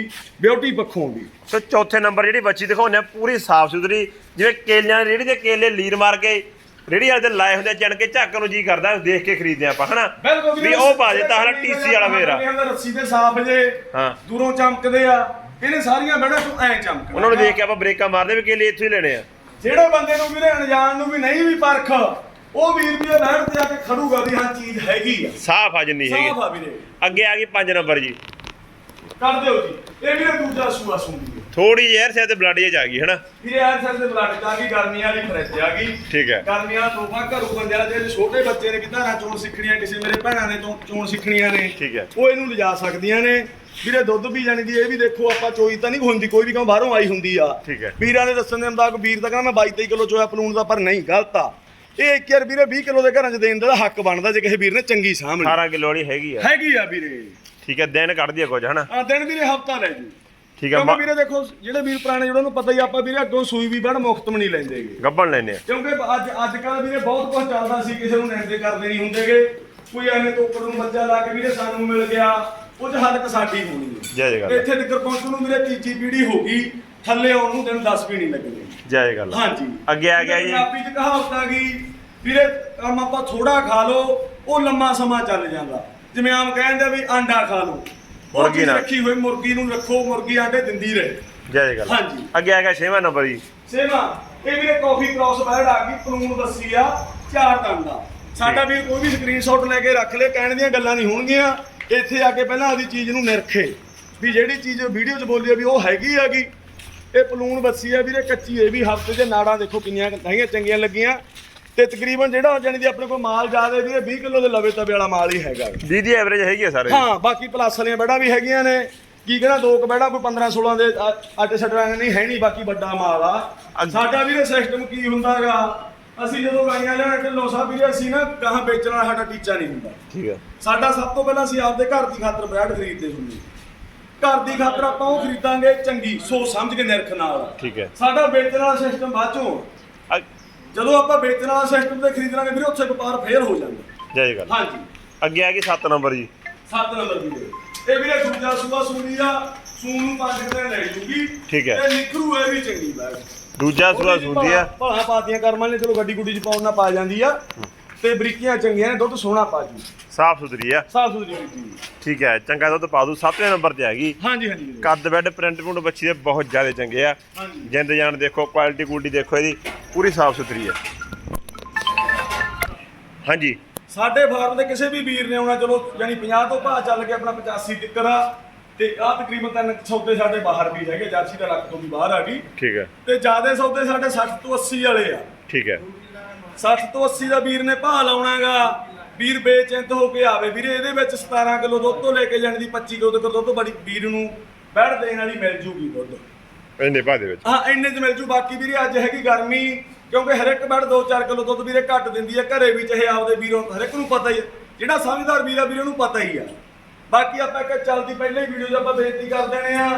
ਬਿਊਟੀ ਪੱਖੋਂ ਵੀ। ਸੋ ਚੌਥੇ ਨੰਬਰ ਜਿਹੜੀ ਬੱਚੀ ਦਿਖਾਉਂਦੇ ਆ ਪੂਰੀ ਸਾਫ਼ ਸੁਥਰੀ ਜਿਵੇਂ ਕੇਲਿਆਂ ਦੀ ਰੇੜੀ ਦੇ ਕੇਲੇ ਲੀਰ ਮਾਰ ਕੇ ਰੇੜੀ ਵਾਲੇ ਤੇ ਲਾਏ ਹੁੰਦੇ ਆ, ਚਣ ਕੇ ਝੱਕ ਨੂੰ ਜੀ ਕਰਦਾ ਦੇਖ ਕੇ ਖਰੀਦਦੇ ਆਪਾਂ ਹਨਾ? ਬਿਲਕੁਲ ਵੀ ਉਹ ਪਾ ਦਿੱਤਾ ਹਲਾ ਟੀਸੀ ਵਾਲਾ ਫੇਰ ਰੱਸੀ ਦੇ ਸਾਫ਼ ਜੇ ਹਾਂ। ਦੂਰੋਂ ਚਮਕਦੇ ਆ ਇਹਨੇ ਸਾਰੀਆਂ ਬੈਠਾ ਤੂੰ ਐ ਚਮਕ ਉਹਨਾਂ ਨੂੰ ਦੇਖ ਕੇ ਆਪਾਂ ਬ੍ਰੇਕਾਂ ਮਾਰਦੇ ਵੀ ਕੇਲੇ ਇੱਥੋਂ ਹੀ ਲੈਣੇ ਆ। ਜਿਹੜੇ ਬੰਦੇ ਨੂੰ ਵੀਰੇ ਅਣਜਾਣ ਨੂੰ ਵੀ ਨਹੀਂ ਵੀ ਪਰਖ ਉਹ ਵੀਰ ਵੀ ਬੈਠ ਤੇ ਆ ਕੇ ਖੜੂਗਾ ਵੀ ਹਾਂ ਚੀਜ਼ ਹੈਗੀ ਆ। ਸਾਫ਼ ਆ ਜਿੰਨੀ ਸਾਫ਼ ਹੈਗੀ ਆ ਵੀਰੇ। ਅੱਗੇ ਆ ਗਈ 5 ਨੰਬਰ ਜੀ। ਕਰ ਦਿਓ ਜੀ। ਇਹ ਵੀਰੇ ਦੂਜਾ ਸੂਆ ਸੁਣਦੀ ਹੈ ਥੋੜੀ ਜਿਹੀ ਸਿਰ ਤੇ ਬਲੱਡ ਜਿਹਾ ਆ ਗਈ ਹਨਾ? ਵੀਰੇ ਆਹ ਸਰ ਦੇ ਬਲੱਡ ਆ ਗਈ ਗਰਮੀ ਵਾਲੀ ਫਰਿੱਜ ਆ ਗਈ। ਠੀਕ ਹੈ। ਗਰਮੀ ਵਾਲਾ ਤੋਹਫਾ ਘਰੋਂ ਬੰਦੇ ਵਾਲਾ ਜਿਹੜੇ ਛੋਟੇ ਬੱਚੇ ਨੇ ਕਿਤਾ ਨਾ ਚੋਣ ਸਿੱਖਣੀਆਂ ਕਿਸੇ ਮੇਰੇ ਭੈਣਾਂ ਨੇ ਤੋਂ ਚੋਣ ਸਿੱਖਣੀਆਂ ਨੇ ਠੀਕ ਹੈ। ਉਹ ਇਹਨੂੰ ਲਿਜਾ ਸਕਦੀਆਂ ਨੇ। ਵੀਰੇ ਦੁੱਧ ਵੀ ਜਾਣੀ ਦੀ ਇਹ ਵੀ ਦੇਖੋ ਆਪਾਂ ਚੋਈ ਤਾਂ ਨਹੀਂ ਹੁੰਦੀ ਕੋਈ ਵੀ ਕਿਉਂ ਬਾਹਰੋਂ ਆਈ ਹੁੰਦੀ ਆ। ਠੀਕ ਹੈ। ਵੀਰਾਂ ਦੇ ਦੱਸਣ ਦੇ ਮੁਤਾਬਕ ਵੀਰ ਤਾਂ ਕਹਿੰਦਾ ਮੈਂ 22 23 ਕਿਲੋ ਚੋਇਆ ਪਲੂਣ ਦਾ ਪਰ ਨਹੀਂ ਗਲਤ ਆ। ਇਹ ਇੱਕ ਯਾਰ ਵੀਰੇ 20 ਕਿਲੋ ਦੇ ਘਰਾਂ 'ਚ ਦੇਣ ਦਾ ਹੱਕ ਬਣਦਾ ਜੇ ਕਿਸੇ ਵੀਰ ਨੇ ਚੰਗੀ ਸਾਂਭ ਲਈ। 18 ਕਿਲੋ ਵਾਲੀ ਹੈਗੀ ਆ। ਹੈਗੀ ਆ ਵੀਰੇ। ਠੀਕ ਹੈ ਦਿਨ ਕੱਢਦੀ ਆ ਕੁਝ ਹਨਾ? ਆ ਦਿਨ ਵੀਰੇ ਹਫਤਾ ਲੈ ਜੂ। ਠੀਕ ਹੈ ਕਿਉਂਕਿ ਮ- ਵੀਰੇ ਦੇਖੋ ਜਿਹੜੇ ਵੀਰ ਪੁਰਾਣੇ ਜਿਹੜਾ ਨੂੰ ਪਤਾ ਹੀ ਆ, ਆਪਾਂ ਵੀਰੇ ਅੱਗੋਂ ਸੂਈ ਵੀ ਬੜ ਮੁਫਤਮ ਨਹੀਂ ਲੈਂਦੇਗੇ ਗੱਬਣ ਲੈਨੇ ਆ। ਕਿਉਂਕਿ ਅੱਜ ਅੱਜ ਕੱਲ ਵੀਰੇ ਬਹੁਤ ਕੁਝ ਚੱਲਦਾ ਸੀ ਕਿਸੇ ਨੂੰ ਨਿੰਦੇ ਕਰਦੇ ਨਹੀਂ ਹੁੰਦੇਗੇ ਕੋਈ ਐਵੇਂ ਤੋਕੜ ਨੂੰ ਬੱਚਾ ਲਾ ਕੇ ਵੀਰੇ ਸਾਨੂੰ ਮਿਲ ਗਿਆ ਉਹ ਚ ਹੱਦ ਸਾਡੀ ਹੋਣੀ ਜੈ ਜੈ ਹੈ ਗੱਲ ਇੱਥੇ ਤੱਕ ਪਹੁੰਚਣ ਨੂੰ ਵੀਰੇ ਤੀਜੀ ਪੀੜ੍ਹੀ ਹੋ ਗਈ। ਥੱਲੇ ਆਉਣ ਨੂੰ ਦਿਨ 10 ਵੀ ਨਹੀਂ ਲੱਗਣੇ ਜੈ ਜੈ ਗੱਲ ਹਾਂਜੀ। ਅੱਗੇ ਆ ਗਿਆ ਜੀ। ਪੰਜਾਬੀ ਚ ਕਹਾਵਤ ਆ ਗਈ ਵੀਰੇ ਕੰਮ ਆਪਾਂ ਥੋੜਾ ਖਾ ਲਓ ਉਹ ਲੰਮਾ ਸਮਾਂ ਚੱਲ ਜਾਂਦਾ। ਜਿਵੇਂ ਆਮ ਕਹਿੰਦੇ ਵੀ ਆਂਡਾ ਖਾ ਲਓ। ਮੁਰਗੀ ਨਾਲ। ਰੱਖੀ ਹੋਈ ਮੁਰਗੀ ਨੂੰ ਰੱਖੋ ਮੁਰਗੀ ਆਂਡੇ ਦਿੰਦੀ ਰਹੇ। ਜੈ ਜੈ ਗੱਲ ਹਾਂਜੀ। ਅੱਗੇ ਆ ਗਿਆ 6ਵਾਂ ਨੰਬਰ ਜੀ। ਸੇਵਾ ਇਹ ਵੀਰੇ ਕਾਫੀ ਕ੍ਰਾਸ ਬਰਡ ਆ ਗਈ ਕਾਨੂੰਨ ਦੱਸੀ ਆ ਚਾਰ ਟਨ ਦਾ। ਸਾਡਾ ਵੀਰ ਕੋਈ ਵੀ ਸਕਰੀਨਸ਼ਾਟ ਲੈ ਕੇ ਰੱਖ ਲੇ ਕਹਿਣ ਦੀਆਂ ਗੱਲਾਂ ਨਹੀਂ ਹੋਣਗੀਆਂ। ਇੱਥੇ ਆ ਕੇ ਪਹਿਲਾਂ ਆਦੀ ਚੀਜ਼ ਨੂੰ ਨਿਰਖੇ। ਵੀ ਜਿਹੜੀ ਚੀਜ਼ ਵੀਡੀਓ 'ਚ ਬੋਲੀ ਆ ਵੀ ਉਹ ਹੈਗੀ ਹੈਗੀ ਇਹ ਪਲੂਣ ਬੱਸੀ ਆ ਵੀਰੇ ਕੱਚੀ ਇਹ ਵੀ ਹਫ਼ਤੇ ਦੇ ਨਾੜਾਂ ਦੇਖੋ ਕਿੰਨੀਆਂ ਹੈਗੀਆਂ ਚੰਗੀਆਂ ਲੱਗੀਆਂ। ਤੇ ਤਕਰੀਬਨ ਜਿਹੜਾ ਜਾਣੀ ਦੀ ਆਪਣੇ ਕੋਲ ਮਾਲ ਜ਼ਿਆਦਾ ਵੀਰੇ 20 ਕਿਲੋ ਦੇ ਲਵੇ ਤਵੇ ਵਾਲਾ ਮਾਲ ਹੀ ਹੈਗਾ। ਦੀ ਦੀ ਐਵਰੇਜ ਹੈਗੀ ਆ ਸਾਰੇ। ਹਾਂ ਬਾਕੀ ਪਲੱਸ ਵਾਲੀਆਂ ਬੈੜਾਂ ਵੀ ਹੈਗੀਆਂ ਨੇ। ਕੀ ਕਹਿਣਾ ਦੋ ਕੁ ਬੈੜਾਂ ਕੋਈ 15 16 ਦੇ ਆ- ਆਟੇ ਸਟਰਾਂ ਨਹੀਂ ਹੈ ਨਹੀਂ ਬਾਕੀ ਵੱਡਾ ਮਾਲ ਆ। ਸਾਡਾ ਵੀਰੇ ਸਿਸਟਮ ਕੀ ਹੁੰਦਾਗਾ ਅਸੀਂ ਜਦੋਂ ਗਾਈਆਂ ਲਿਆਉਣੇ ਢਿੱਲੋਂ ਸਾਹਿਬ ਵੀਰੇ ਅਸੀਂ ਨਾ ਗਾਹਾਂ ਵੇਚਣ ਵਾਲਾ ਸਾਡਾ ਟੀਚਾ ਨਹੀਂ ਹੁੰਦਾ। ਠੀਕ ਹੈ ਸਾਡਾ ਸਭ ਤੋਂ ਪਹਿਲਾਂ ਅਸੀਂ ਆਪਦੇ ਘਰ ਦੀ ਖਾਤਰ ਬੈੜ ਖਰੀਦਦੇ ਹੁੰਦੇ ਘਰ ਦੀ ਖਾਤਰ ਆਪਾਂ ਉਹ ਖਰੀਦਾਂਗੇ ਚੰਗੀ ਸੋਚ ਸਮਝ ਕੇ ਨਿਰਖ ਨਾਲ। ਠੀਕ ਹੈ। ਸਾਡਾ ਵੇਚਣ ਵਾਲਾ ਸਿਸਟਮ ਬਾਅਦੋਂ ਅ- ਜਦੋਂ ਆਪਾਂ ਵੇਚਣ ਵਾਲਾ ਸਿਸਟਮ ਤੇ ਖਰੀਦਣਾਗੇ ਵੀਰੇ ਉੱਥੇ ਵਪਾਰ ਫੇਰ ਹੋ ਜਾਂਦਾ। ਜੈ ਜੈ ਗੱਲ। ਹਾਂਜੀ। ਅੱਗੇ ਆ ਗਈ 7 ਨੰਬਰ ਜੀ। 7 ਨੰਬਰ ਵੀਰੇ। ਇਹ ਵੀਰੇ ਦੂਜਾ ਸੂਆ ਸੂਣੀ ਆ। ਸੂਣ ਨੂੰ 5 ਦਿਨ ਲੈ ਜੂਗੀ। ਠੀਕ ਹੈ। ਤੇ ਨਿਕਰੂ ਇਹ ਵੀ ਚੰਗੀ ਬੈਗ ਦੂਜਾ ਸੂਆ ਸੁੰਦੀ ਆ। ਭਲਾ ਪਾਤੀਆਂ ਕਰਮਾਂ ਨੇ ਚਲੋ ਗੱਡੀ ਗੁੱਡੀ ਚ ਪਾਉਣ ਨਾ ਪਾ ਜਾਂਦੀ ਆ। ਤੇ ਬਰੀਕੀਆਂ ਚੰਗੀਆਂ ਨੇ ਦੁੱਧ ਸੋਹਣਾ ਪਾ ਜੂ। ਸਾਫ਼ ਸੁਥਰੀ ਆ। ਸਾਫ਼ ਸੁਥਰੀ ਬਰੀਕੀ। ਠੀਕ ਹੈ ਚੰਗਾ ਦੁੱਧ ਪਾ ਦੂ 7ਵੇਂ ਨੰਬਰ ਤੇ ਹੈਗੀ ਹਾਂਜੀ ਹਾਂਜੀ। ਵੀਰੇ। ਕੱਦ ਬੈੱਡ ਪ੍ਰਿੰਟ ਪੁੰਟ ਬੱਚੀ ਦੇ ਬਹੁਤ ਜ਼ਿਆਦਾ ਚੰਗੇ ਆ। ਹਾਂਜੀ। ਜਿੰਦ ਜਾਨ ਦੇਖੋ ਕੁਆਲਿਟੀ ਕੁਆਲਿਟੀ ਦੇਖੋ ਇਹਦੀ ਪੂਰੀ ਸਾਫ਼ ਸੁਥਰੀ ਆ। ਹਾਂਜੀ। ਸਾਡੇ ਫਾਰਮ ਦੇ ਕਿਸੇ ਵੀ ਵੀਰ ਨੇ ਆਉਣਾ ਚਲੋ ਯਾਨੀ 50 ਤੋਂ ਭਾਅ ਚੱਲ ਕੇ ਆਪਣਾ 85 ਤਿੱਕਰ ਆ ਤੇ ਆ ਤਕਰੀਬਨ ਤਿੰਨ ਸੌਦੇ ਸਾਡੇ ਬਾਹਰ ਵੀ ਹੈਗੇ ਜਰਸੀ ਦਾ ਲੱਖ ਤੋਂ ਵੀ ਬਾਹਰ ਆ ਗਈ। ਠੀਕ ਹੈ। ਤੇ ਜਿਆਦੇ ਸੌਦੇ ਸਾਡੇ 60 ਤੋਂ 80 ਵਾਲੇ ਆ। ਠੀਕ ਹੈ। 60 ਤੋਂ 80 ਦਾ ਵੀਰ ਨੇ ਭਾਅ ਲਾਉਣਾਗਾ। ਵੀਰ ਬੇਚਿੰਤ ਹੋ ਕੇ ਆਵੇ। ਵੀਰੇ ਇਹਦੇ ਵਿੱਚ 17 ਕਿਲੋ ਦੁੱਧ ਤੋਂ ਲੈ ਕੇ ਜਾਣ ਦੀ 25 ਕਿਲੋ ਤੱਕ ਦੁੱਧ ਬੜੀ ਵੀਰ ਨੂੰ ਬੈੜ ਦੇਣ ਵਾਲੀ ਮਿਲ ਜੂਗੀ ਦੁੱਧ। ਇੰਨੇ ਪਾ ਦੇ ਵਿੱਚ? ਹਾਂ ਇੰਨੇ ਚ ਮਿਲ ਜੂ। ਬਾਕੀ ਵੀਰੇ ਅੱਜ ਹੈਗੀ ਗਰਮੀ ਕਿਉਂਕਿ ਹਰ ਇੱਕ ਬੈੜ 2-4 ਕਿਲੋ ਦੁੱਧ ਵੀਰੇ ਘੱਟ ਦਿੰਦੀ ਹੈ। ਘਰੇ ਵੀ ਚਾਹੇ ਆਪਦੇ ਵੀਰੋਂ ਹਰ ਇੱਕ ਨੂੰ ਪਤਾ ਹੀ ਹੈ। ਜਿਹੜਾ ਸਮਝਦਾਰ ਵੀਰ ਆ ਵੀਰੇ ਨੂੰ ਪਤਾ ਹੀ ਆ। ਬਾਕੀ ਆਪਾਂ ਇੱਕ ਚੱਲਦੀ ਪਹਿਲੇ ਹੀ ਵੀਡੀਓ 'ਚ ਆਪਾਂ ਬੇਨਤੀ ਕਰ ਦੇਣੇ ਆ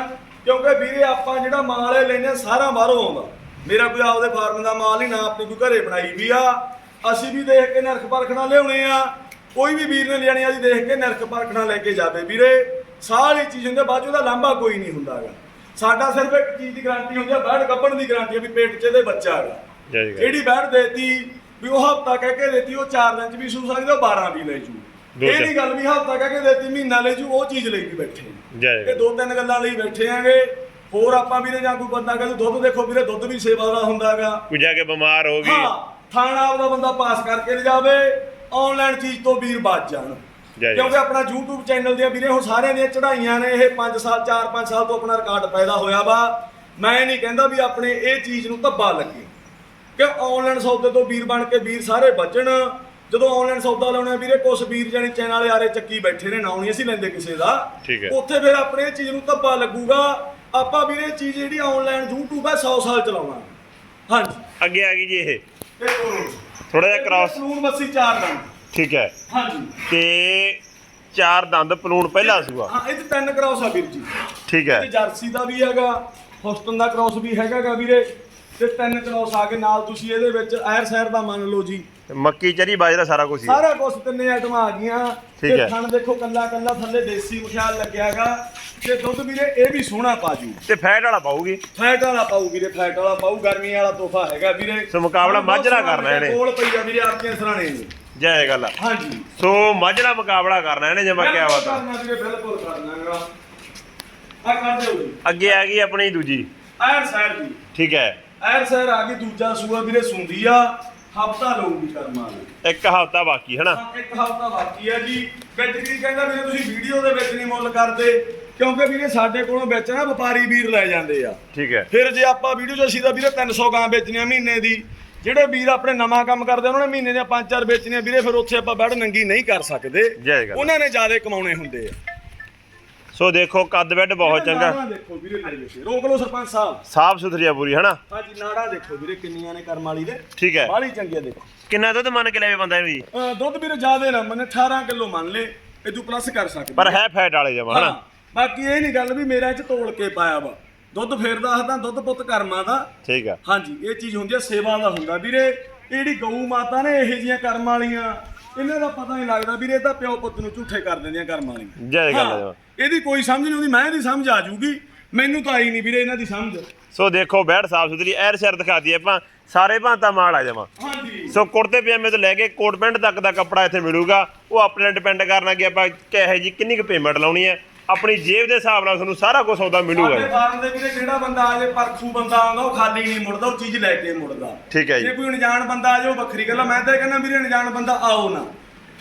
ਕਿਉਂਕਿ ਵੀਰੇ ਆਪਾਂ ਜਿਹੜਾ ਮਾਲ ਲੈਨੇ ਸਾਰਾ ਬਾਹਰੋਂ ਆਉਂਦਾ। ਮੇਰਾ ਕੋਈ ਆਪਦੇ ਫਾਰਮ ਦਾ ਮਾਲ ਨਹੀਂ ਨਾ ਆਪਣੀ ਕੋਈ ਘਰੇ ਬਣਾਈ ਵੀ ਆ। ਅਸੀਂ ਵੀ ਦੇਖ ਕੇ ਨਰਖ ਪਰਖਣਾ ਲਿਆਉਣੇ ਆ। ਕੋਈ ਵੀ ਵੀਰ ਨੇ ਲਿਆਣੀ ਆ ਜੀ ਦੇਖ ਕੇ ਨਰਖ ਪਰਖਣਾ ਲੈ ਕੇ ਜਾਵੇ। ਵੀਰੇ ਸਾਰੀ ਚੀਜ਼ ਹੁੰਦੇ ਬਾਅਦ ਉਹਦਾ ਲਾਂਭਾ ਕੋਈ ਨਹੀਂ ਹੁੰਦਾਗਾ ਸਾਡਾ ਸਿਰਫ ਇੱਕ ਚੀਜ਼ ਦੀ ਗਾਰੰਟੀ ਹੁੰਦੀ ਆ ਬੈੜ ਗੱਭਣ ਦੀ ਗਾਰੰਟੀ ਆ ਵੀ ਪੇਟ 'ਚ ਇਹਦੇ ਬੱਚਾ ਹੈਗਾ। ਜਿਹੜੀ ਬੈੜ ਦੇਤੀ ਵੀ ਉਹ ਹਫਤਾ ਕਹਿ ਕੇ ਦੇਤੀ ਉਹ 4 ਦਿਨ 'ਚ ਵੀ ਸੂ ਸਕਦਾ ਉਹ 12 ਵੀ ਲੈ ਜੂ। ਇਹ। ਨਹੀਂ ਗੱਲ ਵੀ ਹਫਤਾ ਕਹਿ ਕੇ ਦੇਤੀ ਮਹੀਨਾ ਲੈ ਜੂ ਉਹ ਚੀਜ਼ ਲਈ ਬੈਠੇ ਇਹ ਦੋ ਤਿੰਨ ਗੱਲਾਂ ਲਈ ਬੈਠੇ ਆਂਗੇ। ਹੋਰ ਆਪਾਂ ਵੀਰੇ ਜਾਂ ਕੋਈ ਬੰਦਾ ਕਹਿੰਦਾ ਦੁੱਧ ਦੇਖੋ ਵੀਰੇ ਦੁੱਧ ਵੀ ਸੇਵਾ ਦਾ ਹੁੰਦਾਗਾ। ਕੋਈ ਜਾ ਕੇ ਬਿਮਾਰ ਹੋ ਗਈ। ਹਾਂ ਥਾਣਾ ਆਪਦਾ ਬੰਦਾ ਪਾਸ ਕਰਕੇ ਲਿਜਾਵੇ ਆਨਲਾਈਨ ਚੀਜ਼ ਤੋਂ ਵੀਰ ਬਚ ਜਾਣ। ਜੈ ਜੈ। ਕਿਉਂਕਿ ਆਪਣਾ YouTube ਚੈਨਲ ਦੀਆਂ ਵੀਰੇ ਹੁਣ ਸਾਰਿਆਂ ਦੀਆਂ ਚੜਾਈਆਂ ਨੇ ਇਹ 5 ਸਾਲ 4-5 ਸਾਲ ਤੋਂ ਆਪਣਾ ਰਿਕਾਰਡ ਪੈਦਾ ਹੋਇਆ ਵਾ। ਮੈਂ ਨਹੀਂ ਕਹਿੰਦਾ ਵੀ ਆਪਣੇ ਇਹ ਚੀਜ਼ ਨੂੰ ਧੱਬਾ ਲੱਗੇ। ਕਿ ਆਨਲਾਈਨ ਸੌਦੇ ਤੋਂ ਵੀਰ ਬਣ ਕੇ ਵੀਰ ਸਾਰੇ ਬਚਣ। ਜਦੋਂ ਆਨਲਾਈਨ ਸੌਦਾ ਲਾਉਣਾ ਵੀਰੇ ਕੁਛ ਵੀਰ ਜਾਨੀ ਚੈਨਲ ਵਾਲੇ ਆਰੇ ਚੱਕੀ ਬੈਠੇ ਨੇ ਨਾਉ ਨਹੀਂ ਅਸੀਂ ਲੈਂਦੇ ਕਿਸੇ ਦਾ। ਠੀਕ ਹੈ। ਉੱਥੇ ਫਿਰ ਆਪਣੇ ਇਹ ਚੀਜ਼ ਨੂੰ ਧੱਬਾ ਲੱਗੂਗਾ। ਆਪਾਂ ਵੀਰੇ ਚੀਜ਼ ਜਿਹੜੀ ਆਨਲਾਈਨ YouTube ਹੈ 100 ਸਾਲ ਚਲਾਉਣਾ। ਹਾਂਜੀ। ਅੱਗੇ ਆ ਗਈ ਜੀ ਇਹ। ਇਹ ਥੋੜਾ ਜਿਹਾ ਕ੍ਰਾਸ ਕਾਨੂੰਨ ਮੱਸੀ ਚਾਰ ਦੰਦ। ਠੀਕ ਹੈ। ਹਾਂਜੀ। ਤੇ ਚਾਰ ਦੰਦ ਪਲੂਣ ਪਹਿਲਾ ਸੂਆ ਹਾਂ ਇਹ ਤਿੰਨ ਕ੍ਰਾਸ ਆ ਵੀਰ ਜੀ। ਠੀਕ ਹੈ। ਤੇ ਜਰਸੀ ਦਾ ਵੀ ਹੈਗਾ ਹੌਸਟਨ ਦਾ ਕ੍ਰਾਸ ਵੀ ਹੈਗਾਗਾ ਵੀਰੇ। ਤੇ ਤਿੰਨ ਕ੍ਰਾਸ ਆ ਕੇ ਨਾਲ ਤੁਸੀਂ ਇਹਦੇ ਵਿੱਚ ਐਰ ਸੈਰ ਦਾ ਮੰਨ ਲਓ ਜੀ। ਮੱਕੀ ਚਰੀ ਬਾਜਰਾ ਸਾਰਾ ਕੁਝ ਹੀ ਹੈ। ਸਾਰਾ ਕੁਝ ਤਿੰਨੇ ਆਈਟਮਾਂ ਆ ਗਈਆਂ। ਠੀਕ ਤੇ ਹੈ। ਥਣ ਦੇਖੋ ਕੱਲਾ ਕੱਲਾ ਥੱਲੇ ਦੇਸੀ ਮਖਿਆਲ ਲੱਗਿਆਗਾ ਤੇ ਦੁੱਧ ਵੀਰੇ ਇਹ ਵੀ ਸੋਹਣਾ ਪਾਜੂ। ਤੇ ਫੈਟ ਵਾਲਾ ਪਾਉਗੀ ਫੈਟ ਵਾਲਾ ਪਾਊ ਵੀਰੇ ਫੈਟ ਵਾਲਾ ਪਾਊ ਗਰਮੀ ਵਾਲਾ ਤੋਹਫਾ ਹੈਗਾ ਵੀਰੇ। ਸੋ ਮੁਕਾਬਲਾ ਮੱਝ ਨਾਲ ਕਰਨਾ ਇਹਨੇ। ਕੋਲ ਪਈ ਆ ਵੀਰੇ ਆਪਣੀਆਂ ਸਰਾਣੇ ਜੈ। ਜੈ ਗੱਲ ਆ। ਹਾਂਜੀ। ਸੋ ਮੱਝ ਨਾਲ ਮੁਕਾਬਲਾ ਕਰਨਾ ਇਹਨੇ ਜੇ ਮੈਂ ਕਿਹਾ ਵਾ ਤਾਂ। ਕਰਨਾ ਵੀਰੇ ਬਿਲਕੁਲ ਕਰਨਾ ਆ ਕਰ ਦਿਓ ਜੀ। ਅੱਗੇ ਆ ਗਈ ਆਪਣੀ ਦੂਜੀ। ਐਰ ਸੈਰ ਜੀ ਠੀਕ ਹੈ। ਐਰ ਸਰ ਆ ਗਈ ਦੂਜਾ ਸੂਆ ਵੀਰੇ ਸੁੰਦੀ ਆ ਹਫਤਾ ਲਊਗੀ ਕਰਮਾਂ ਨੂੰ। ਇੱਕ ਹਫ਼ਤਾ ਬਾਕੀ ਹਨਾ ਹਾਂ, ਇੱਕ ਹਫਤਾ ਬਾਕੀ ਆ ਜੀ। ਵਿੱਚ ਕੀ ਕਹਿੰਦਾ ਵੀਰੇ ਤੁਸੀਂ ਵੀਡੀਓ ਦੇ ਵਿੱਚ ਨਹੀਂ ਮੁੱਲ ਕਰਦੇ ਕਿਉਂਕਿ ਵੀਰੇ ਸਾਡੇ ਕੋਲੋਂ ਵਿੱਚ ਨਾ ਵਪਾਰੀ ਵੀਰ ਲੈ ਜਾਂਦੇ ਆ। ਠੀਕ ਹੈ। ਫਿਰ ਜੇ ਆਪਾਂ ਵੀਡੀਓ 'ਚ ਅਸੀਂ ਤਾਂ ਵੀਰੇ 300 ਗਾਂ ਵੇਚਣੀਆਂ ਮਹੀਨੇ ਦੀ ਜਿਹੜੇ ਵੀਰ ਆਪਣੇ ਨਵਾਂ ਕੰਮ ਕਰਦੇ ਆ, ਉਹਨਾਂ ਨੇ ਮਹੀਨੇ ਦੀਆਂ 5-4 ਵੇਚਣੀਆਂ ਵੀਰੇ ਫਿਰ ਉੱਥੇ ਆਪਾਂ ਬੈੜ ਨੰਗੀ ਨਹੀਂ ਕਰ ਸਕਦੇ। ਉਹਨਾਂ ਨੇ ਜ਼ਿਆਦਾ ਕਮਾਉਣੇ ਹੁੰਦੇ ਆ। ਸੋ ਦੇਖੋ ਕੱਦ ਬੈੱਡ ਬਹੁਤ ਚੰਗਾ। ਨਾੜਾਂ ਦੇਖੋ ਵੀਰੇ ਮੇਰੇ ਵਿੱਚ ਰੋਕ ਲਓ ਸਰਪੰਚ ਸਾਹਿਬ। ਸਾਫ਼ ਸੁਥਰੀ ਆ ਪੂਰੀ ਹਨਾ? ਹਾਂਜੀ ਨਾੜਾ ਦੇਖੋ ਵੀਰੇ ਕਿੰਨੀਆਂ ਨੇ ਕਰਮ ਵਾਲੀ ਦੇ। ਠੀਕ ਹੈ। ਬਾਹਲੀ ਚੰਗੀਆਂ ਦੇਖੋ। ਕਿੰਨਾ ਦੁੱਧ ਮੰਨ ਕੇ ਲੈਵੇ ਬੰਦਾ ਇਹਨੂੰ ਜੀ ਅਹ ਦੁੱਧ ਵੀਰੇ ਜ਼ਿਆਦੇ ਨਾ ਮੰਨੇ 18 ਕਿਲੋ ਮੰਨ ਲੇ ਇਹ ਤੂੰ ਪਲੱਸ ਕਰ ਸਕਦੇ ਪਰ ਹੈ। ਫੈਟ ਵਾਲੇ ਜਮਾ ਹਾਂ ਹਨਾ ਬਾਕੀ ਇਹ ਨਹੀਂ ਗੱਲ ਵੀ ਮੇਰਾ ਇਹ ਚ ਤੋਲ ਕੇ ਪਾਇਆ ਵਾ। ਦੁੱਧ ਫੇਰ ਦੱਸਦਾ ਦੁੱਧ ਪੁੱਤ ਕਰਮਾਂ ਦਾ। ਠੀਕ ਆ। ਹਾਂਜੀ ਇਹ ਚੀਜ਼ ਹੁੰਦੀ ਹੈ ਸੇਵਾ ਦਾ ਹੁੰਦਾ। ਵੀਰੇ ਇਹ ਜਿਹੜੀ ਗਊ ਮਾਤਾ ਨੇ ਇਹੋ ਜੀਆਂ ਕਰਮ ਵਾਲੀਆਂ ਇਹਨਾਂ ਦਾ ਪਤਾ ਨਹੀਂ ਲੱਗਦਾ ਵੀਰੇ ਇਹ ਤਾਂ ਪਿਓ ਪੁੱਤ ਨੂੰ ਝੂਠੇ ਕਰ ਦਿੰਦੀਆਂ ਕਰਮ ਵਾਲੀਆਂ। ਜੈ ਗੱਲ ਹਾਂ, ਇਹਦੀ ਕੋਈ ਸਮਝ ਨਹੀਂ ਆਉਂਦੀ ਮੈਂ ਇਹਦੀ ਸਮਝ ਆ ਜੂਗੀ ਮੈਨੂੰ ਤਾਂ ਆਈ ਨਹੀਂ ਵੀਰੇ ਇਹਨਾਂ ਦੀ ਸਮਝ। ਸੋ ਦੇਖੋ ਬੈਡ ਸਾਫ਼ ਸੁਥਰੀ ਐਰ ਸਿਰ ਦਿਖਾ ਦਈਏ ਆਪਾਂ ਸਾਰੇ ਭਾਂਤਾ ਮਾਲ ਆ ਜਮਾ ਹਾਂਜੀ। ਸੋ ਕੁੜਤੇ ਪਜਾਮੇ ਤੋਂ ਲੈ ਕੇ ਕੋਟ ਪੈਂਟ ਤੱਕ ਦਾ ਕੱਪੜਾ ਇੱਥੇ ਮਿਲੂਗਾ। ਉਹ ਆਪਣੇ ਡਿਪੈਂਡ ਕਰਨਾ ਕਿ ਆਪਾਂ ਕਿਹੋ ਜੀ ਕਿੰਨੀ ਕੁ ਪੇਮੈਂਟ ਲਾਉਣੀ ਹੈ। ਆਪਣੀ ਜੇਬ ਦੇ ਹਿਸਾਬ ਨਾਲ ਤੁਹਾਨੂੰ ਸਾਰਾ ਕੁਝ ਸੌਦਾ ਮਿਲੂਗਾ ਸਾਡੇ ਜੀ। ਫਾਰਮ ਦੇ ਵੀਰੇ ਜਿਹੜਾ ਬੰਦਾ ਆ ਜੇ ਪਰਖੂ ਬੰਦਾ ਆਉਂਦਾ ਉਹ ਖਾਲੀ ਨਹੀਂ ਮੁੜਦਾ ਉਹ ਚੀਜ਼ ਲੈ ਕੇ ਮੁੜਦਾ। ਠੀਕ ਹੈ ਜੇ। ਜੀ ਕੋਈ ਅਣਜਾਣ ਬੰਦਾ ਆ ਉਹ ਵੱਖਰੀ ਗੱਲ ਆ। ਮੈਂ ਤਾਂ ਇਹ ਕਹਿੰਦਾ ਵੀਰੇ ਅਣਜਾਣ ਬੰਦਾ ਆਓ ਨਾ।